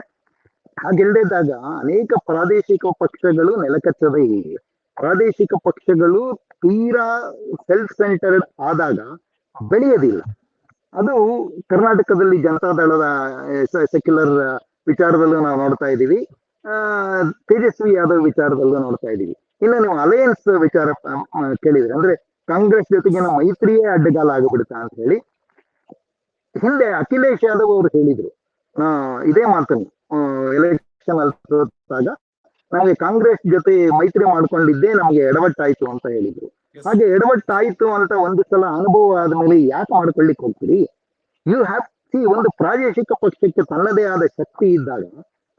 ಹಾಗೆಲ್ಲದಾಗ ಅನೇಕ ಪ್ರಾದೇಶಿಕ ಪಕ್ಷಗಳು ನೆಲಕಚ್ಚದೆ ಪ್ರಾದೇಶಿಕ ಪಕ್ಷಗಳು ತೀರಾ ಸೆಲ್ಫ್ ಸೆಂಟರ್ಡ್ ಆದಾಗ ಬೆಳೆಯೋದಿಲ್ಲ. ಅದು ಕರ್ನಾಟಕದಲ್ಲಿ ಜನತಾದಳದ ಸೆಕ್ಯುಲರ್ ವಿಚಾರದಲ್ಲೂ ನಾವು ನೋಡ್ತಾ ಇದ್ದೀವಿ. ತೇಜಸ್ವಿ ಯಾದವ್ ವಿಚಾರದಲ್ಲೂ ನೋಡ್ತಾ ಇದ್ದೀವಿ. ಇನ್ನು ನೀವು ಅಲಯನ್ಸ್ ವಿಚಾರ ಕೇಳಿದ್ರೆ, ಅಂದ್ರೆ ಕಾಂಗ್ರೆಸ್ ಜೊತೆಗಿನ ಮೈತ್ರಿಯೇ ಅಡ್ಡಗಾಲ ಆಗಿಬಿಡುತ್ತಾ ಅಂತ ಹೇಳಿ ಹಿಂದೆ ಅಖಿಲೇಶ್ ಯಾದವ್ ಅವರು ಹೇಳಿದ್ರು. ಇದೇ ಮಾತನ್ನು ಎಲೆಕ್ಷನ್ ಅಲ್ಲಿ ನಮಗೆ ಕಾಂಗ್ರೆಸ್ ಜೊತೆ ಮೈತ್ರಿ ಮಾಡ್ಕೊಂಡಿದ್ದೇ ನಮಗೆ ಎಡವಟ್ಟಾಯ್ತು ಅಂತ ಹೇಳಿದ್ರು. ಹಾಗೆ ಎಡವಟ್ಟಾಯಿತು ಅಂತ ಒಂದು ಸಲ ಅನುಭವ ಆದ್ಮೇಲೆ ಯಾಕೆ ಮಾಡ್ಕೊಳ್ಳಿಕ್ ಹೋಗ್ತೀರಿ? ಯು ಹ್ಯಾವ್ ಸಿ ಒಂದು ಪ್ರಾದೇಶಿಕ ಪಕ್ಷಕ್ಕೆ ತನ್ನದೇ ಆದ ಶಕ್ತಿ ಇದ್ದಾಗ,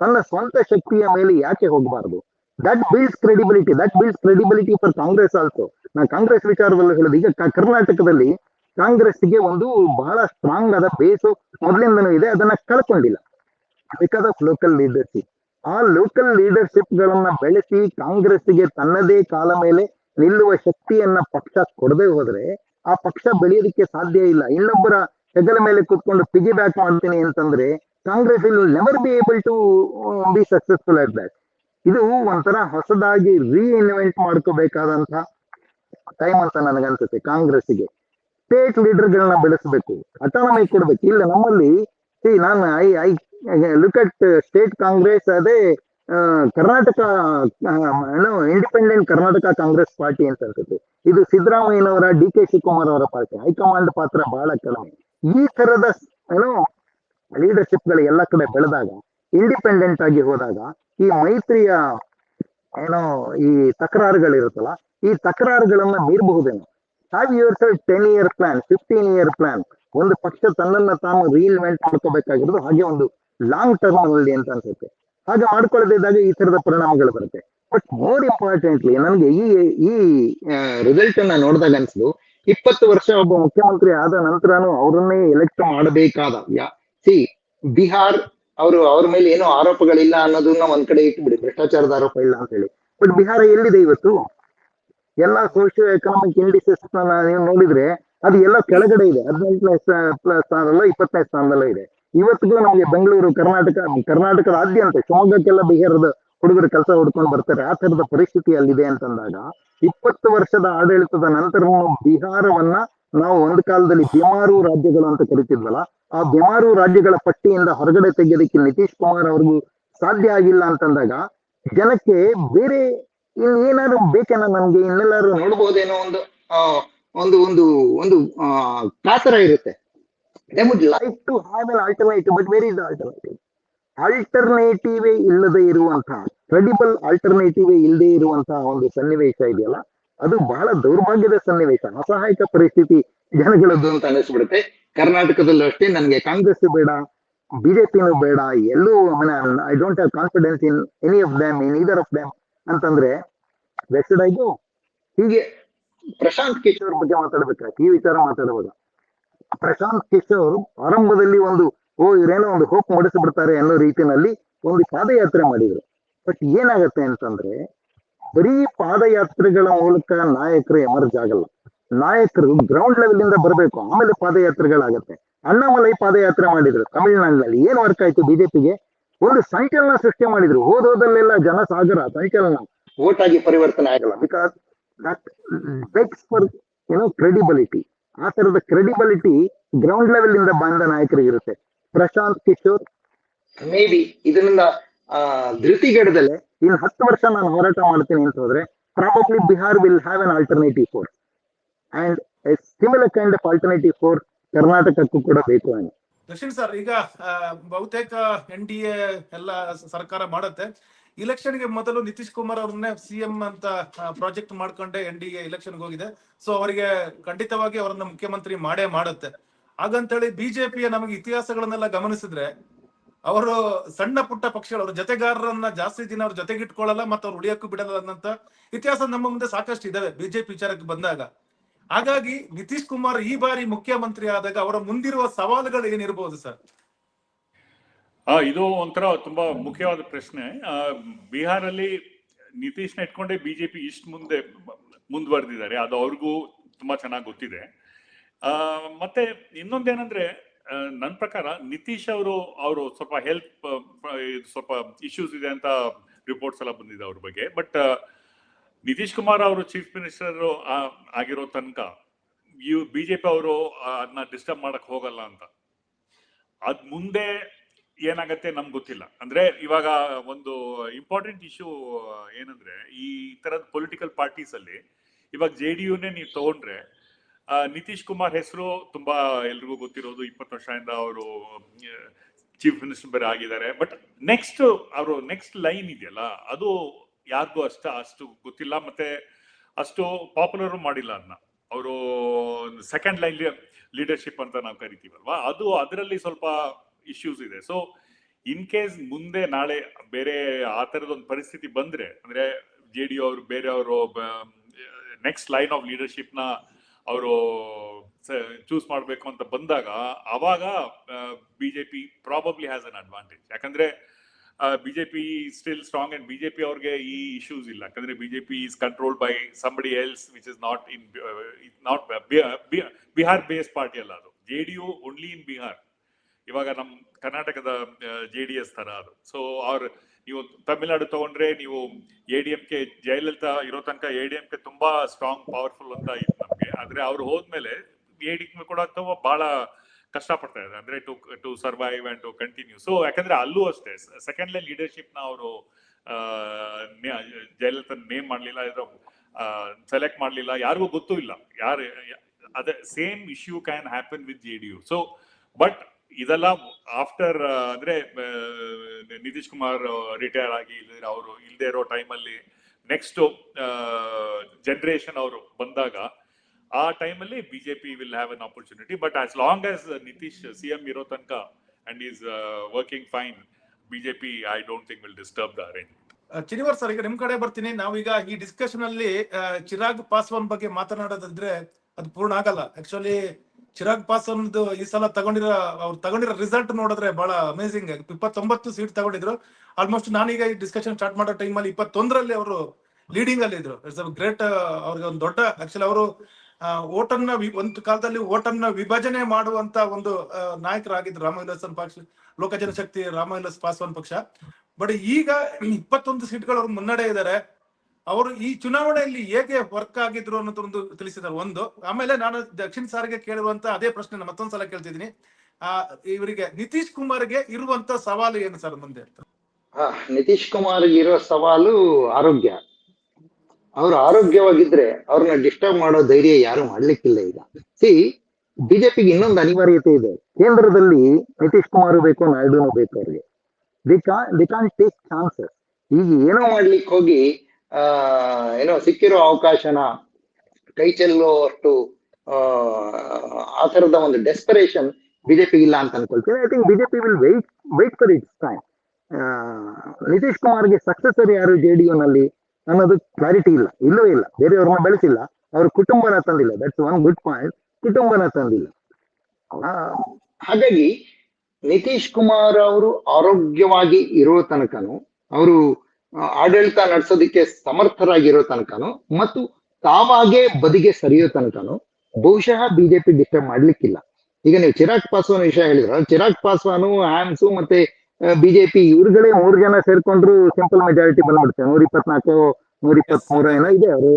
ತನ್ನ ಸ್ವಂತ ಶಕ್ತಿಯ ಮೇಲೆ ಯಾಕೆ ಹೋಗಬಾರದು? That builds credibility that builds credibility for Congress also ನಾ ಕಾಂಗ್ರೆಸ್ ವಿಚಾರದಲ್ಲಿ ಹೇಳೋದು, ಈಗ ಕರ್ನಾಟಕದಲ್ಲಿ ಕಾಂಗ್ರೆಸ್ಗೆ ಒಂದು ಬಹಳ ಸ್ಟ್ರಾಂಗ್ ಆದ ಬೇಸು ಮೊದಲಿಂದನೂ ಇದೆ, ಅದನ್ನ ಕಳ್ಕೊಂಡಿಲ್ಲ. ಬಿಕಾಸ್ ಆಫ್ ಲೋಕಲ್ ಲೀಡರ್ಶಿಪ್ ಆ ಲೋಕಲ್ ಲೀಡರ್ಶಿಪ್ ಗಳನ್ನ ಬೆಳೆಸಿ ಕಾಂಗ್ರೆಸ್ಗೆ ತನ್ನದೇ ಕಾಲ ಮೇಲೆ ನಿಲ್ಲುವ ಶಕ್ತಿಯನ್ನ ಪಕ್ಷ ಕೊಡದೆ ಹೋದ್ರೆ ಆ ಪಕ್ಷ ಬೆಳೆಯೋದಕ್ಕೆ ಸಾಧ್ಯ ಇಲ್ಲ. ಇನ್ನೊಬ್ಬರ ಹೆಗಲ ಮೇಲೆ ಕೂತ್ಕೊಂಡು ಪಿಗಿ ಬ್ಯಾಕ್ ಮಾಡ್ತೀನಿ ಅಂತಂದ್ರೆ Congress will never be able to be successful at that ಇದು ಒಂಥರ ಹೊಸದಾಗಿ ರೀಇನ್ವೆಂಟ್ ಮಾಡ್ಕೋಬೇಕಾದಂತಹ ಟೈಮ್ ಅಂತ ನನಗನ್ಸುತ್ತೆ ಕಾಂಗ್ರೆಸ್ಗೆ ಸ್ಟೇಟ್ ಲೀಡರ್ಗಳನ್ನ ಬೆಳೆಸಬೇಕು ಅಟಾನಮಿ ಕೊಡ್ಬೇಕು. ಇಲ್ಲ, ನಮ್ಮಲ್ಲಿ ಸಿ ನಾನು I I look at state Congress ಅದೇ ಕರ್ನಾಟಕ ಇಂಡಿಪೆಂಡೆಂಟ್ ಕರ್ನಾಟಕ ಕಾಂಗ್ರೆಸ್ ಪಾರ್ಟಿ ಅಂತ ಅನ್ಸುತ್ತೆ ಇದು ಸಿದ್ದರಾಮಯ್ಯನವರ, ಡಿ ಕೆ ಶಿವಕುಮಾರ್ ಅವರ ಪಾರ್ಟಿ. ಹೈಕಮಾಂಡ್ ಪಾತ್ರ ಬಹಳ ಕಡಿಮೆ. ಈ ತರದ ಏನೋ ಲೀಡರ್ಶಿಪ್ಗಳು ಎಲ್ಲ ಕಡೆ ಬೆಳೆದಾಗ ಇಂಡಿಪೆಂಡೆಂಟ್ ಆಗಿ ಹೋದಾಗ, ಈ ಮೈತ್ರಿಯ, ಏನೋ ಈ ತಕರಾರುಗಳಿರುತ್ತಲ್ಲ, ಈ ತಕರಾರುಗಳನ್ನ ಮೀರಬಹುದೇನೋ? Have yourself ten year plan fifteen year plan ಒಂದು ಪಕ್ಷ ತನ್ನನ್ನ ತಾನು ರೀಇನ್ವೆಂಟ್ ಮಾಡ್ಕೋಬೇಕಾಗಿರೋದು ಹಾಗೆ ಒಂದು ಲಾಂಗ್ ಟರ್ಮ್ ಅಲ್ಲಿ ಅಂತ ಅನ್ಸುತ್ತೆ. ಹಾಗೆ ಮಾಡ್ಕೊಳ್ಳದಿದ್ದಾಗ ಈ ತರದ ಪರಿಣಾಮಗಳು ಬರುತ್ತೆ. ಬಟ್ ಮೋರ್ ಇಂಪಾರ್ಟೆಂಟ್ಲಿ ನನ್ಗೆ ಈ ಈ ರಿಸಲ್ಟ್ ಅನ್ನ ನೋಡಿದಾಗ ಅನ್ಸುದು ಇಪ್ಪತ್ತು ವರ್ಷ ಒಬ್ಬ ಮುಖ್ಯಮಂತ್ರಿ ಆದ ನಂತರನು ಅವರನ್ನೇ ಎಲೆಕ್ಟ್ ಮಾಡಬೇಕಾದ ಯಾ ಸಿ, ಬಿಹಾರ್ ಅವರು ಅವ್ರ ಮೇಲೆ ಏನೋ ಆರೋಪಗಳಿಲ್ಲ ಅನ್ನೋದನ್ನ ಒಂದ್ ಕಡೆ ಇಟ್ಬಿಡಿ, ಭ್ರಷ್ಟಾಚಾರದ ಆರೋಪ ಇಲ್ಲ ಅಂತ ಹೇಳಿ. ಬಟ್ ಬಿಹಾರ ಎಲ್ಲಿದೆ ಇವತ್ತು? ಎಲ್ಲ ಸೋಷಿಯೋ ಎಕನಾಮಿಕ್ ಇಂಡಿಸಸ್ ನೀವು ನೋಡಿದ್ರೆ ಅದು ಎಲ್ಲ ಕೆಳಗಡೆ ಇದೆ. ಹದಿನೆಂಟನೇ ಸ್ಥಾನದಲ್ಲೋ ಇಪ್ಪತ್ತನೇ ಸ್ಥಾನದಲ್ಲೋ ಇದೆ. ಇವತ್ತಿಗೂ ನಮಗೆ ಬೆಂಗಳೂರು, ಕರ್ನಾಟಕ ಕರ್ನಾಟಕದಾದ್ಯಂತ ಶಿವಮೊಗ್ಗಕ್ಕೆಲ್ಲ ಬಿಹಾರದ ಹುಡುಗರು ಕೆಲಸ ಹುಡ್ಕೊಂಡು ಬರ್ತಾರೆ. ಆ ತರದ ಪರಿಸ್ಥಿತಿ ಅಲ್ಲಿದೆ ಅಂತಂದಾಗ ಇಪ್ಪತ್ತು ವರ್ಷದ ಆಡಳಿತದ ನಂತರ ಬಿಹಾರವನ್ನ ನಾವು ಒಂದು ಕಾಲದಲ್ಲಿ ಬಿಮಾರು ರಾಜ್ಯಗಳು ಅಂತ ಕರಿತಿದ್ವಲ್ಲ, ಆ ಬಿಮಾರು ರಾಜ್ಯಗಳ ಪಟ್ಟಿಯಿಂದ ಹೊರಗಡೆ ತೆಗೆಯೋದಕ್ಕೆ ನಿತೀಶ್ ಕುಮಾರ್ ಅವ್ರಿಗೂ ಸಾಧ್ಯ ಆಗಿಲ್ಲ ಅಂತಂದಾಗ ಜನಕ್ಕೆ ಬೇರೆ ಇಲ್ಲಿ ಏನಾದ್ರು ಬೇಕೇನೋ ನಮ್ಗೆ ಇನ್ನೆಲ್ಲಾರು ನೋಡ್ಬೋದೇನೋ ಒಂದು ಒಂದು ಒಂದು ಒಂದು ಕಾತರ ಇರುತ್ತೆ. They would like to have an alternative but where is alternative alternative ಇಲ್ಲದೆ ಇರುವಂತಹ ಕ್ರೆಡಿಬಲ್ ಆಲ್ಟರ್ನೇಟಿವ್ ಇಲ್ಲದೆ ಇರುವಂತಹ ಒಂದು ಸನ್ನಿವೇಶ ಇದೆಯಲ್ಲ ಅದು ಬಹಳ ದೌರ್ಭಾಗ್ಯದ ಸನ್ನಿವೇಶ ಅಸಹಾಯಕ ಪರಿಸ್ಥಿತಿ ಜನಗಳದ್ದು ಅಂತ ಅನಿಸ್ಬಿಡುತ್ತೆ ಕರ್ನಾಟಕದಲ್ಲೂ ಅಷ್ಟೇ ನನಗೆ ಕಾಂಗ್ರೆಸ್ ಬೇಡ ಬಿಜೆಪಿನೂ ಬೇಡ ಎಲ್ಲೂ I don't have confidence in any of them in either of them ಅಂತಂದ್ರೆ ವೆಸ್ಟ್ ಆಯ್ತು ಹೀಗೆ ಪ್ರಶಾಂತ್ ಕಿಶೋರ್ ಬಗ್ಗೆ ಮಾತಾಡ್ಬೇಕಾಯ್ತು ಈ ವಿಚಾರ ಮಾತಾಡುವಾಗ ಪ್ರಶಾಂತ್ ಕಿಶೋರ್ ಆರಂಭದಲ್ಲಿ ಒಂದು, ಓ, ಇವರೇನೋ ಒಂದು ಹೋಪ್ ಮೂಡಿಸಿಬಿಡ್ತಾರೆ ಅನ್ನೋ ರೀತಿನಲ್ಲಿ ಒಂದು ಪಾದಯಾತ್ರೆ ಮಾಡಿದ್ರು. ಬಟ್ ಏನಾಗತ್ತೆ ಅಂತಂದ್ರೆ, ಬರೀ ಪಾದಯಾತ್ರೆಗಳ ಮೂಲಕ ನಾಯಕರು ಎಮರ್ಜ್ ಆಗಲ್ಲ. ನಾಯಕರು ಗ್ರೌಂಡ್ ಲೆವೆಲ್ ಇಂದ ಬರಬೇಕು, ಆಮೇಲೆ ಪಾದಯಾತ್ರೆಗಳಾಗತ್ತೆ. ಅಣ್ಣಾಮಲೈ ಪಾದಯಾತ್ರೆ ಮಾಡಿದ್ರು. ತಮಿಳುನಾಡಿನಲ್ಲಿ ಏನ್ ವರ್ಕ್ ಆಯ್ತು ಬಿಜೆಪಿಗೆ? ಒಂದು ಸಂಚಲನ ಸೃಷ್ಟಿ ಮಾಡಿದ್ರು. ಹೋದೋದಲ್ಲೆಲ್ಲ ಜನಸಾಗರ ಸಂಚಲನ ಓಟ್ ಆಗಿ ಪರಿವರ್ತನೆ ಆಗಲ್ಲ. ಬಿಕಾಸ್ ದಟ್ ಬೆಕ್ಸ್ ಫಾರ್ ಏನೋ ಕ್ರೆಡಿಬಿಲಿಟಿ ಆ ತರದ ಕ್ರೆಡಿಬಿಲಿಟಿ ಗ್ರೌಂಡ್ ಲೆವೆಲ್ ಇಂದ ಬಂದ ನಾಯಕರಿಗೆ ಇರುತ್ತೆ. ಪ್ರಶಾಂತ್ ಕಿಶೋರ್. ಮೇ ಬಿ ಇದರಿಂದ ಆ, ಇನ್ನು ಇನ್ ಹತ್ತು ವರ್ಷ ನಾನು ಹೋರಾಟ ಮಾಡ್ತೀನಿ ಅಂತ ಹೋದ್ರೆ probably Bihar will have an alternative for and similar kind of alternative for ಕರ್ನಾಟಕಕ್ಕೂ ಕೂಡ ಬೇಕು ಅಂತ ದರ್ಶನ್ ಸರ್ ಈಗ ಆ, ಬಹುತೇಕ ಎನ್ ಡಿ ಎ ಎಲ್ಲ ಸರ್ಕಾರ ಮಾಡುತ್ತೆ. ಇಲೆಕ್ಷನ್ಗೆ ಮೊದಲು ನಿತೀಶ್ ಕುಮಾರ್ ಅವ್ರನ್ನೇ ಸಿಎಂ ಅಂತ ಪ್ರಾಜೆಕ್ಟ್ ಮಾಡ್ಕೊಂಡೆ ಎನ್ ಡಿ ಎ ಇಲೆಕ್ಷನ್ ಹೋಗಿದೆ. ಸೊ ಅವರಿಗೆ ಖಂಡಿತವಾಗಿ ಅವರನ್ನ ಮುಖ್ಯಮಂತ್ರಿ ಮಾಡೇ ಮಾಡುತ್ತೆ. ಹಾಗಂತೇಳಿ ಬಿಜೆಪಿಯ ನಮಗೆ ಇತಿಹಾಸಗಳನ್ನೆಲ್ಲ ಗಮನಿಸಿದ್ರೆ, ಅವರು ಸಣ್ಣ ಪುಟ್ಟ ಪಕ್ಷಗಳು, ಅವ್ರ ಜೊತೆಗಾರರನ್ನ ಜಾಸ್ತಿ ದಿನ ಅವ್ರ ಜೊತೆಗೆ ಇಟ್ಕೊಳ್ಳಲ್ಲ, ಮತ್ತೆ ಅವ್ರು ಉಳಿಯಕ್ಕೂ ಬಿಡಲ್ಲ ಅನ್ನಂತ ಇತಿಹಾಸ ನಮ್ಮ ಮುಂದೆ ಸಾಕಷ್ಟು ಇದಾವೆ ಬಿಜೆಪಿ ವಿಚಾರಕ್ಕೆ ಬಂದಾಗ. ಹಾಗಾಗಿ ನಿತೀಶ್ ಕುಮಾರ್ ಈ ಬಾರಿ ಮುಖ್ಯಮಂತ್ರಿ ಆದಾಗ ಅವರ ಮುಂದಿರುವ ಸವಾಲುಗಳು ಏನಿರಬಹುದು ಸರ್? ಆ, ಇದು ಒಂಥರ ತುಂಬಾ ಮುಖ್ಯವಾದ ಪ್ರಶ್ನೆ. ಬಿಹಾರಲ್ಲಿ ನಿತೀಶ್ನ ಇಟ್ಕೊಂಡೆ ಬಿಜೆಪಿ ಇಷ್ಟು ಮುಂದೆ ಮುಂದುವರೆದಿದ್ದಾರೆ. ಅದು ಅವ್ರಿಗೂ ತುಂಬಾ ಚೆನ್ನಾಗಿ ಗೊತ್ತಿದೆ. ಮತ್ತೆ ಇನ್ನೊಂದೇನಂದ್ರೆ ನನ್ನ ಪ್ರಕಾರ ನಿತೀಶ್ ಅವರು ಅವರು ಸ್ವಲ್ಪ ಹೆಲ್ತ್ ಸ್ವಲ್ಪ ಇಶ್ಯೂಸ್ ಇದೆ ಅಂತ ರಿಪೋರ್ಟ್ಸ್ ಎಲ್ಲ ಬಂದಿದೆ ಅವ್ರ ಬಗ್ಗೆ. ಬಟ್ ನಿತೀಶ್ ಕುಮಾರ್ ಅವರು ಚೀಫ್ ಮಿನಿಸ್ಟರ್ ಆಗಿರೋ ತನಕ ಇವ್ ಬಿಜೆಪಿ ಅವರು ಅದನ್ನ ಡಿಸ್ಟರ್ಬ್ ಮಾಡಕ್ ಹೋಗಲ್ಲ ಅಂತ. ಅದ್ ಮುಂದೆ ಏನಾಗತ್ತೆ ನಮ್ಗೆ ಗೊತ್ತಿಲ್ಲ. ಅಂದ್ರೆ ಇವಾಗ ಒಂದು ಇಂಪಾರ್ಟೆಂಟ್ ಇಶ್ಯೂ ಏನಂದ್ರೆ ಈ ತರದ ಪೊಲಿಟಿಕಲ್ ಪಾರ್ಟೀಸ್ ಅಲ್ಲಿ ಇವಾಗ ಜೆ ಡಿ ಯುನೇ ನೀವು ತಗೊಂಡ್ರೆ ನಿತೀಶ್ ಕುಮಾರ್ ಹೆಸರು ತುಂಬಾ ಎಲ್ರಿಗೂ ಗೊತ್ತಿರೋದು. ಇಪ್ಪತ್ತು ವರ್ಷದಿಂದ ಅವರು ಚೀಫ್ ಮಿನಿಸ್ಟರ್ ಬೇರೆ ಆಗಿದ್ದಾರೆ. ಬಟ್ ನೆಕ್ಸ್ಟ್ ಅವರು ನೆಕ್ಸ್ಟ್ ಲೈನ್ ಇದೆಯಲ್ಲ, ಅದು ಯಾರಿಗೂ ಅಷ್ಟ, ಅಷ್ಟು ಗೊತ್ತಿಲ್ಲ. ಮತ್ತೆ ಅಷ್ಟು ಪಾಪ್ಯುಲರ್ ಮಾಡಿಲ್ಲ ಅದನ್ನ ಅವರು ಸೆಕೆಂಡ್ ಲೈನ್ ಲೀಡರ್ಶಿಪ್ ಅಂತ ನಾವು ಕರಿತೀವಲ್ವಾ? ಅದು ಅದರಲ್ಲಿ ಸ್ವಲ್ಪ ಇಶ್ಯೂಸ್ ಇದೆ. ಸೊ ಇನ್ ಕೇಸ್ ಮುಂದೆ ನಾಳೆ ಬೇರೆ ಆ ತರದೊಂದು ಪರಿಸ್ಥಿತಿ ಬಂದ್ರೆ, ಅಂದ್ರೆ ಜೆ ಡಿ ಅವರು ಬೇರೆಯವರು ನೆಕ್ಸ್ಟ್ ಲೈನ್ ಆಫ್ ಲೀಡರ್ಶಿಪ್ನ ಅವರು ಚೂಸ್ ಮಾಡಬೇಕು ಅಂತ ಬಂದಾಗ ಅವಾಗ BJP probably has an advantage ಯಾಕಂದ್ರೆ BJP still strong and BJP ಅವ್ರಿಗೆ ಈ ಇಶ್ಯೂಸ್ ಇಲ್ಲ. ಯಾಕಂದ್ರೆ BJP is controlled by somebody else which is not in not Bihar base party ಅಲ್ಲ ಅದು. J D U only in Bihar ಇವಾಗ ನಮ್ಮ ಕರ್ನಾಟಕದ ಜೆ ಡಿ ಎಸ್ ತರ ಅದು. ಸೊ ಅವ್ರ ನೀವು ತಮಿಳ್ನಾಡು ತಗೊಂಡ್ರೆ ನೀವು A D M K Jayalalithaa ಇರೋ ತನಕ ಎ ಡಿ ಎಂ ಕೆ ತುಂಬಾ ಸ್ಟ್ರಾಂಗ್ ಪವರ್ಫುಲ್ ಅಂತ ಇತ್ತು ನಮಗೆ. ಆದ್ರೆ ಅವ್ರು ಹೋದ್ಮೇಲೆ ಎ ಡಿ ಕೂಡ ತುಂಬ ಬಹಳ ಕಷ್ಟಪಡ್ತಾ ಇದೆ ಅಂದ್ರೆ to to survive and to continue so ಯಾಕಂದ್ರೆ ಅಲ್ಲೂ ಅಷ್ಟೇ ಸೆಕೆಂಡ್ ಲೈನ್ ಲೀಡರ್ಶಿಪ್ನ ಅವರು ಜಯಲಲಿತಾ ನೇಮ್ ಮಾಡಲಿಲ್ಲ, ಇದ್ರ ಸೆಲೆಕ್ಟ್ ಮಾಡಲಿಲ್ಲ, ಯಾರಿಗೂ ಗೊತ್ತೂ ಇಲ್ಲ. ಯಾರು ಅದೇ same issue can happen with J D U so but ಇದೆಲ್ಲ ಆಫ್ಟರ್ ಅಂದ್ರೆ ನಿತೀಶ್ ಕುಮಾರ್ ರಿಟೈರ್ ಆಗಿ ಅವರು ಇಲ್ಲದೆ ಇರೋ ಟೈಮಲ್ಲಿ ನೆಕ್ಸ್ಟ್ ಜನರೇಷನ್ ಅವರು ಬಂದಾಗ ಆ ಟೈಮಲ್ಲಿ BJP will have an opportunity but as long as Nitish C M ಇರೋ ತನಕ and is working fine BJP I don't think will disturb the ಚಿನಿವರ್ sir, ಈಗ ನಿಮ್ ಕಡೆ ಬರ್ತೀನಿ. ನಾವೀಗ ಈ ಡಿಸ್ಕಷನ್ ಅಲ್ಲಿ ಚಿರಾಗ್ ಪಾಸ್ವಾನ್ ಬಗ್ಗೆ ಮಾತನಾಡೋದಂದ್ರೆ ಅದು ಪೂರ್ಣ ಆಗಲ್ಲ. ಆಕ್ಚುಲಿ ಚಿರಾಗ್ ಪಾಸ್ವಾನ್ ಈ ಸಲ ತಗೊಂಡಿರೋ, ಅವ್ರು ತಗೊಂಡಿರೋ ರಿಸಲ್ಟ್ ನೋಡಿದ್ರೆ ಬಹಳ ಅಮೇಸಿಂಗ್ ಇಪ್ಪತ್ತೊಂಬತ್ತು ಸೀಟ್ ತಗೊಂಡಿದ್ರು. ಆಲ್ಮೋಸ್ಟ್ ನಾನೀಗ ಈ ಡಿಸ್ಕಷನ್ ಸ್ಟಾರ್ಟ್ ಮಾಡೋ ಟೈಮಲ್ಲಿ ಇಪ್ಪತ್ತೊಂದರಲ್ಲಿ ಅವರು ಲೀಡಿಂಗ್ ಅಲ್ಲಿ ಇದ್ರು. ಇಟ್ಸ್ ಗ್ರೇಟ್ ಅವ್ರಿಗೆ ಒಂದು ದೊಡ್ಡ ಆಕ್ಚುಲಿ ಅವರು ಓಟನ್ನ ಒಂದು ಕಾಲದಲ್ಲಿ ಓಟನ್ನ ವಿಭಜನೆ ಮಾಡುವಂತ ಒಂದು ನಾಯಕರಾಗಿದ್ರು ರಾಮ ಪಕ್ಷ, ಲೋಕ ಜನಶಕ್ತಿ ರಾಮವಿಲಾಸ್ ಪಾಸ್ವಾನ್ ಪಕ್ಷ. ಬಟ್ ಈಗ ಇಪ್ಪತ್ತೊಂದು ಸೀಟ್ಗಳು ಅವ್ರು ಮುನ್ನಡೆ ಇದ್ದಾರೆ ಅವರು ಈ ಚುನಾವಣೆಯಲ್ಲಿ ಹೇಗೆ ವರ್ಕ್ ಆಗಿದ್ರು ಅನ್ನೋದೊಂದು ತಿಳಿಸಿದ್ದಾರೆ. ಒಂದು, ಆಮೇಲೆ ನಾನು ದಕ್ಷಿಣ ಸಾರಿಗೆ ಕೇಳಿರುವಂತ ಅದೇ ಪ್ರಶ್ನೆ ಮತ್ತೊಂದ್ಸಲ ಕೇಳ್ತಿದ್ದೀನಿ. ಆ, ಇವರಿಗೆ ನಿತೀಶ್ ಕುಮಾರ್ಗೆ ಇರುವಂತ ಸವಾಲು ಏನು ಸರ್ ಮುಂದೆ ನಿತೀಶ್ ಕುಮಾರ್ ಇರೋ ಸವಾಲು ಆರೋಗ್ಯ. ಅವ್ರು ಆರೋಗ್ಯವಾಗಿದ್ರೆ ಅವ್ರನ್ನ ಡಿಸ್ಟರ್ಬ್ ಮಾಡೋ ಧೈರ್ಯ ಯಾರು ಮಾಡ್ಲಿಕ್ಕಿಲ್ಲ ಈಗ. ಸಿ, ಬಿಜೆಪಿಗೆ ಇನ್ನೊಂದು ಅನಿವಾರ್ಯತೆ ಇದೆ. ಕೇಂದ್ರದಲ್ಲಿ ನಿತೀಶ್ ಕುಮಾರ್ ಬೇಕು ನಾಯ್ಡು ಬೇಕು ಅವ್ರಿಗೆ. ದಿ ಕಾನ್ ಟೇಕ್ ಚಾನ್ಸಸ್ ಈಗ ಏನೋ ಮಾಡ್ಲಿಕ್ಕೆ ಹೋಗಿ ಆ, ಏನೋ ಸಿಕ್ಕಿರೋ ಅವಕಾಶನ ಕೈ ಚೆಲ್ಲೋ ಅಷ್ಟು, ಆ ತರದ ಒಂದು ಡೆಸ್ಪರೇಷನ್ ಬಿಜೆಪಿ ಇಲ್ಲ ಅಂತ ಅನ್ಕೊಳ್ತೀನಿ. I think BJP will wait wait for its time Nitish ಕುಮಾರ್ಗೆ successor ಯಾರು ಜೆ ಡಿ ನಲ್ಲಿ ಅನ್ನೋದು ಕ್ಲಾರಿಟಿ ಇಲ್ಲ. ಇಲ್ಲವೇ ಇಲ್ಲ. ಬೇರೆಯವ್ರನ್ನ ಬೆಳೆಸಿಲ್ಲ. ಅವ್ರ ಕುಟುಂಬನ ತಂದಿಲ್ಲ. ದಟ್ಸ್ ಒನ್ ಗುಡ್ ಪಾಯಿಂಟ್ ಕುಟುಂಬನ ತಂದಿಲ್ಲ. ಹಾಗಾಗಿ ನಿತೀಶ್ ಕುಮಾರ್ ಅವರು ಆರೋಗ್ಯವಾಗಿ ಇರೋ ತನಕನು ಅವರು ಆಡಳಿತ ನಡೆಸೋದಕ್ಕೆ ಸಮರ್ಥರಾಗಿರೋ ತನಕನು ಮತ್ತು ತಾವಾಗೇ ಬದಿಗೆ ಸರಿಯೋ ತನಕನು ಬಹುಶಃ ಬಿಜೆಪಿ ಡಿಸ್ಟರ್ಬ್ ಮಾಡ್ಲಿಕ್ಕಿಲ್ಲ. ಈಗ ನೀವು ಚಿರಾಗ್ ಪಾಸ್ವಾನ್ ವಿಷಯ ಹೇಳಿದ್ರ ಚಿರಾಗ್ ಪಾಸ್ವಾನು ಹ್ಯಾಮ್ಸು ಮತ್ತೆ ಬಿಜೆಪಿ ಇವ್ರುಗಳೇ ಮೂರು ಜನ ಸೇರ್ಕೊಂಡ್ರು ಸಿಂಪಲ್ ಮೆಜಾರಿಟಿ ಬಂದ್ಬಿಡುತ್ತೆ ನೂರ ಇಪ್ಪತ್ನಾಲ್ಕು ನೂರ ಇಪ್ಪತ್ಮೂರು ಏನೋ ಇದೆ ಅವರು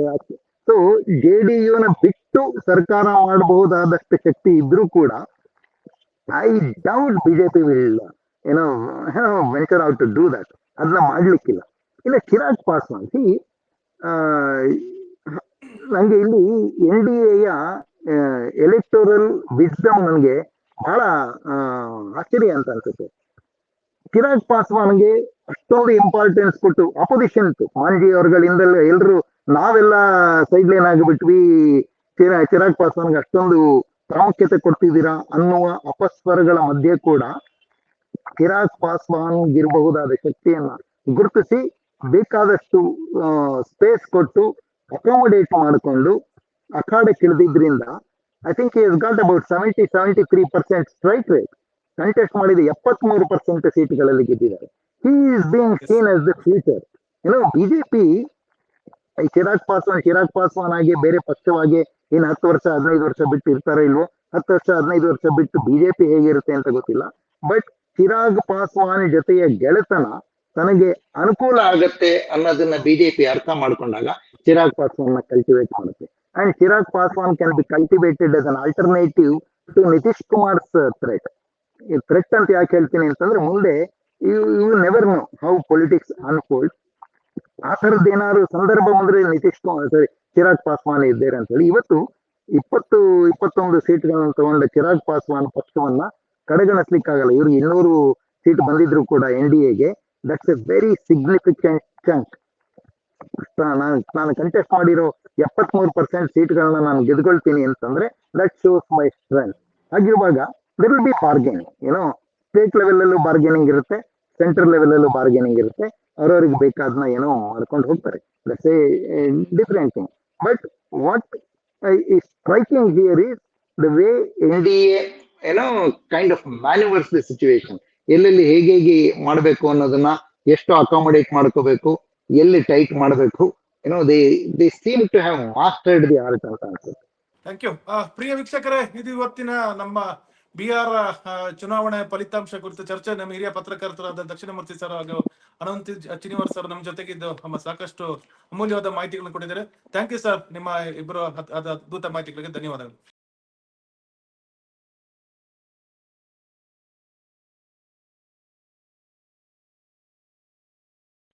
ಸೊ ಜೆ ಡಿ ಯುನ ಬಿಟ್ಟು ಸರ್ಕಾರ ಮಾಡಬಹುದಾದಷ್ಟು ಶಕ್ತಿ ಇದ್ರೂ ಕೂಡ ಐ ಡೌಟ್ ಬಿಜೆಪಿ ವಿಲ್ ಏನೋ venture out to do that ಅದನ್ನ ಮಾಡ್ಲಿಕ್ಕಿಲ್ಲ. ಇಲ್ಲ ಚಿರಾಗ್ ಪಾಸ್ವಾನ್ ಸಿ ನಂಗೆ ಇಲ್ಲಿ ಎನ್ ಡಿ ಎಯ ಎಲೆಕ್ಟೋರಲ್ ವಿಸ್ಡಮ್ ನನಗೆ ಬಹಳ ಆಶ್ಚರ್ಯ ಅಂತ ಅನ್ಸುತ್ತೆ. ಚಿರಾಗ್ ಪಾಸ್ವಾನ್ಗೆ ಅಷ್ಟೊಂದು ಇಂಪಾರ್ಟೆನ್ಸ್ ಕೊಟ್ಟು ಅಪೋಸಿಷನ್ ಮಾಂಜಿ ಅವ್ರಗಳಿಂದಲೇ ಎಲ್ರು ನಾವೆಲ್ಲ ಸೈಡ್ ಲೈನ್ ಆಗಿಬಿಟ್ವಿ. ಚಿರಾ ಚಿರಾಗ್ ಪಾಸ್ವಾನ್ಗೆ ಅಷ್ಟೊಂದು ಪ್ರಾಮುಖ್ಯತೆ ಕೊಡ್ತಿದ್ದೀರಾ ಅನ್ನುವ ಅಪಸ್ವರಗಳ ಮಧ್ಯೆ ಕೂಡ ಚಿರಾಗ್ ಪಾಸ್ವಾನ್ ಇರಬಹುದಾದ ಶಕ್ತಿಯನ್ನ ಗುರುತಿಸಿ ಬೇಕಾದಷ್ಟು ಸ್ಪೇಸ್ ಕೊಟ್ಟು ಅಕಾಮಡೇಟ್ ಮಾಡಿಕೊಂಡು ಅಖಾಡಕ್ಕಿಳಿದಿದ್ರಿಂದ I think is got about seventy seventy three percent strike rate contest ಮಾಡಿದ ಎಪ್ಪತ್ಮೂರು ಪರ್ಸೆಂಟ್ ಸೀಟ್ಗಳಲ್ಲಿ ಗೆದ್ದಿದ್ದಾರೆ. He is being seen as the future ಏನೋ ಬಿಜೆಪಿ ಈ ಚಿರಾಗ್ ಪಾಸ್ವಾನ್ ಚಿರಾಗ್ ಪಾಸ್ವಾನ್ ಆಗಿ ಬೇರೆ ಪಕ್ಷವಾಗಿ ಇನ್ನು ಹತ್ತು ವರ್ಷ ಹದಿನೈದು ವರ್ಷ ಬಿಟ್ಟು ಇರ್ತಾರೋ ಇಲ್ವೋ ಹತ್ತು ವರ್ಷ ಹದಿನೈದು ವರ್ಷ ಬಿಟ್ಟು ಬಿಜೆಪಿ ಹೇಗಿರುತ್ತೆ ಅಂತ ಗೊತ್ತಿಲ್ಲ. ಬಟ್ ಚಿರಾಗ್ ಪಾಸ್ವಾನ್ ಜೊತೆಯ ಗೆಳೆತನ ತನಗೆ ಅನುಕೂಲ ಆಗತ್ತೆ ಅನ್ನೋದನ್ನ ಬಿಜೆಪಿ ಅರ್ಥ ಮಾಡ್ಕೊಂಡಾಗ ಚಿರಾಗ್ ಪಾಸ್ವಾನ್ನ ಕಲ್ಟಿವೇಟ್ ಮಾಡುತ್ತೆ. And Chirag Paswan can be cultivated as an alternative to Nitish Kumar's threat ಈ ಥ್ರೆಟ್ ಅಂತ ಯಾಕೆ ಹೇಳ್ತೀನಿ ಅಂತಂದ್ರೆ ಮುಂದೆ you you never know how politics unfold ಆ ಥರದ್ದು ಏನಾದ್ರು ಸಂದರ್ಭ ಬಂದ್ರೆ ನಿತೀಶ್ ಕುಮಾರ್ ಸಾರಿ ಚಿರಾಗ್ ಪಾಸ್ವಾನ್ ಇದ್ದಾರೆ ಅಂತ ಹೇಳಿ ಇವತ್ತು ಇಪ್ಪತ್ತು, ಇಪ್ಪತ್ತೊಂದು ಸೀಟ್ಗಳನ್ನು ತಗೊಂಡ ಚಿರಾಗ್ ಪಾಸ್ವಾನ್ ಪಕ್ಷವನ್ನ ಕಡೆಗಣಿಸ್ಲಿಕ್ಕಾಗಲ್ಲ. ಇವ್ರಿಗೆ ಇನ್ನೂರು ಸೀಟ್ ಬಂದಿದ್ರು ಕೂಡ ಎನ್ ಡಿ ಎಗೆ that's a very significant chunk ನಾನು ನಾನು ಕಂಟೆಸ್ಟ್ ಮಾಡಿರೋ ಎಪ್ಪತ್ಮೂರು ಪರ್ಸೆಂಟ್ ಸೀಟ್ಗಳನ್ನ ನಾನು ಗೆದ್ಕೊಳ್ತೀನಿ ಅಂತಂದ್ರೆ ದಟ್ ಶೋಸ್ ಮೈ ಸ್ಟ್ರೆಂತ್ ಹಾಗಿರುವಾಗ ದರ್ ವಿಲ್ ಬಿ ಬಾರ್ಗೇನಿಂಗ್ ಏನೋ ಸ್ಟೇಟ್ ಲೆವೆಲ್ ಅಲ್ಲೂ ಬಾರ್ಗೇನಿಂಗ್ ಇರುತ್ತೆ ಸೆಂಟ್ರಲ್ ಲೆವೆಲ್ ಅಲ್ಲೂ ಬಾರ್ಗೇನಿಂಗ್ ಇರುತ್ತೆ. ಅವ್ರವ್ರಿಗೆ ಬೇಕಾದ್ನ ಏನೋ ಮಾಡ್ಕೊಂಡು ಹೋಗ್ತಾರೆ. That's a different thing but what striking here is the way N D A ಏನೋ kind of manoeuvres the situation ಎಲ್ಲೆಲ್ಲಿ ಹೇಗೆ ಹೇಗೆ ಮಾಡಬೇಕು ಅನ್ನೋದನ್ನ ಎಷ್ಟು ಅಕಾಮಡೇಟ್ ಮಾಡ್ಕೋಬೇಕು, ಎಲ್ಲಿ ಟೈಟ್ ಮಾಡಬೇಕು ಏನೋ they they seem to have mastered the art ಅಂತ ಥ್ಯಾಂಕ್ ಯು ಪ್ರಿಯ ವೀಕ್ಷಕರೇ, ಇದು ಇವತ್ತಿನ ನಮ್ಮ ಬಿಹಾರ ಚುನಾವಣೆ ಫಲಿತಾಂಶ ಕುರಿತು ಚರ್ಚೆ. ನಮ್ಮ ಹಿರಿಯ ಪತ್ರಕರ್ತರಾದ ದಕ್ಷಿಣಮೂರ್ತಿ ಸರ್ ಹಾಗೂ ಅನಂತ್ ಚಿನಿವಾರ್ ಸರ್ ನಮ್ಮ ಜೊತೆಗಿದ್ದು ನಮ್ಮ ಸಾಕಷ್ಟು ಅಮೂಲ್ಯವಾದ ಮಾಹಿತಿಗಳನ್ನು ಕೊಟ್ಟಿದ್ದಾರೆ. ಥ್ಯಾಂಕ್ ಯು ಸರ್ ನಿಮ್ಮ ಇಬ್ಬರು ಅದ್- ಅದ್ ಅದ್ಭುತ ಮಾಹಿತಿಗಳಿಗೆ ಧನ್ಯವಾದಗಳು.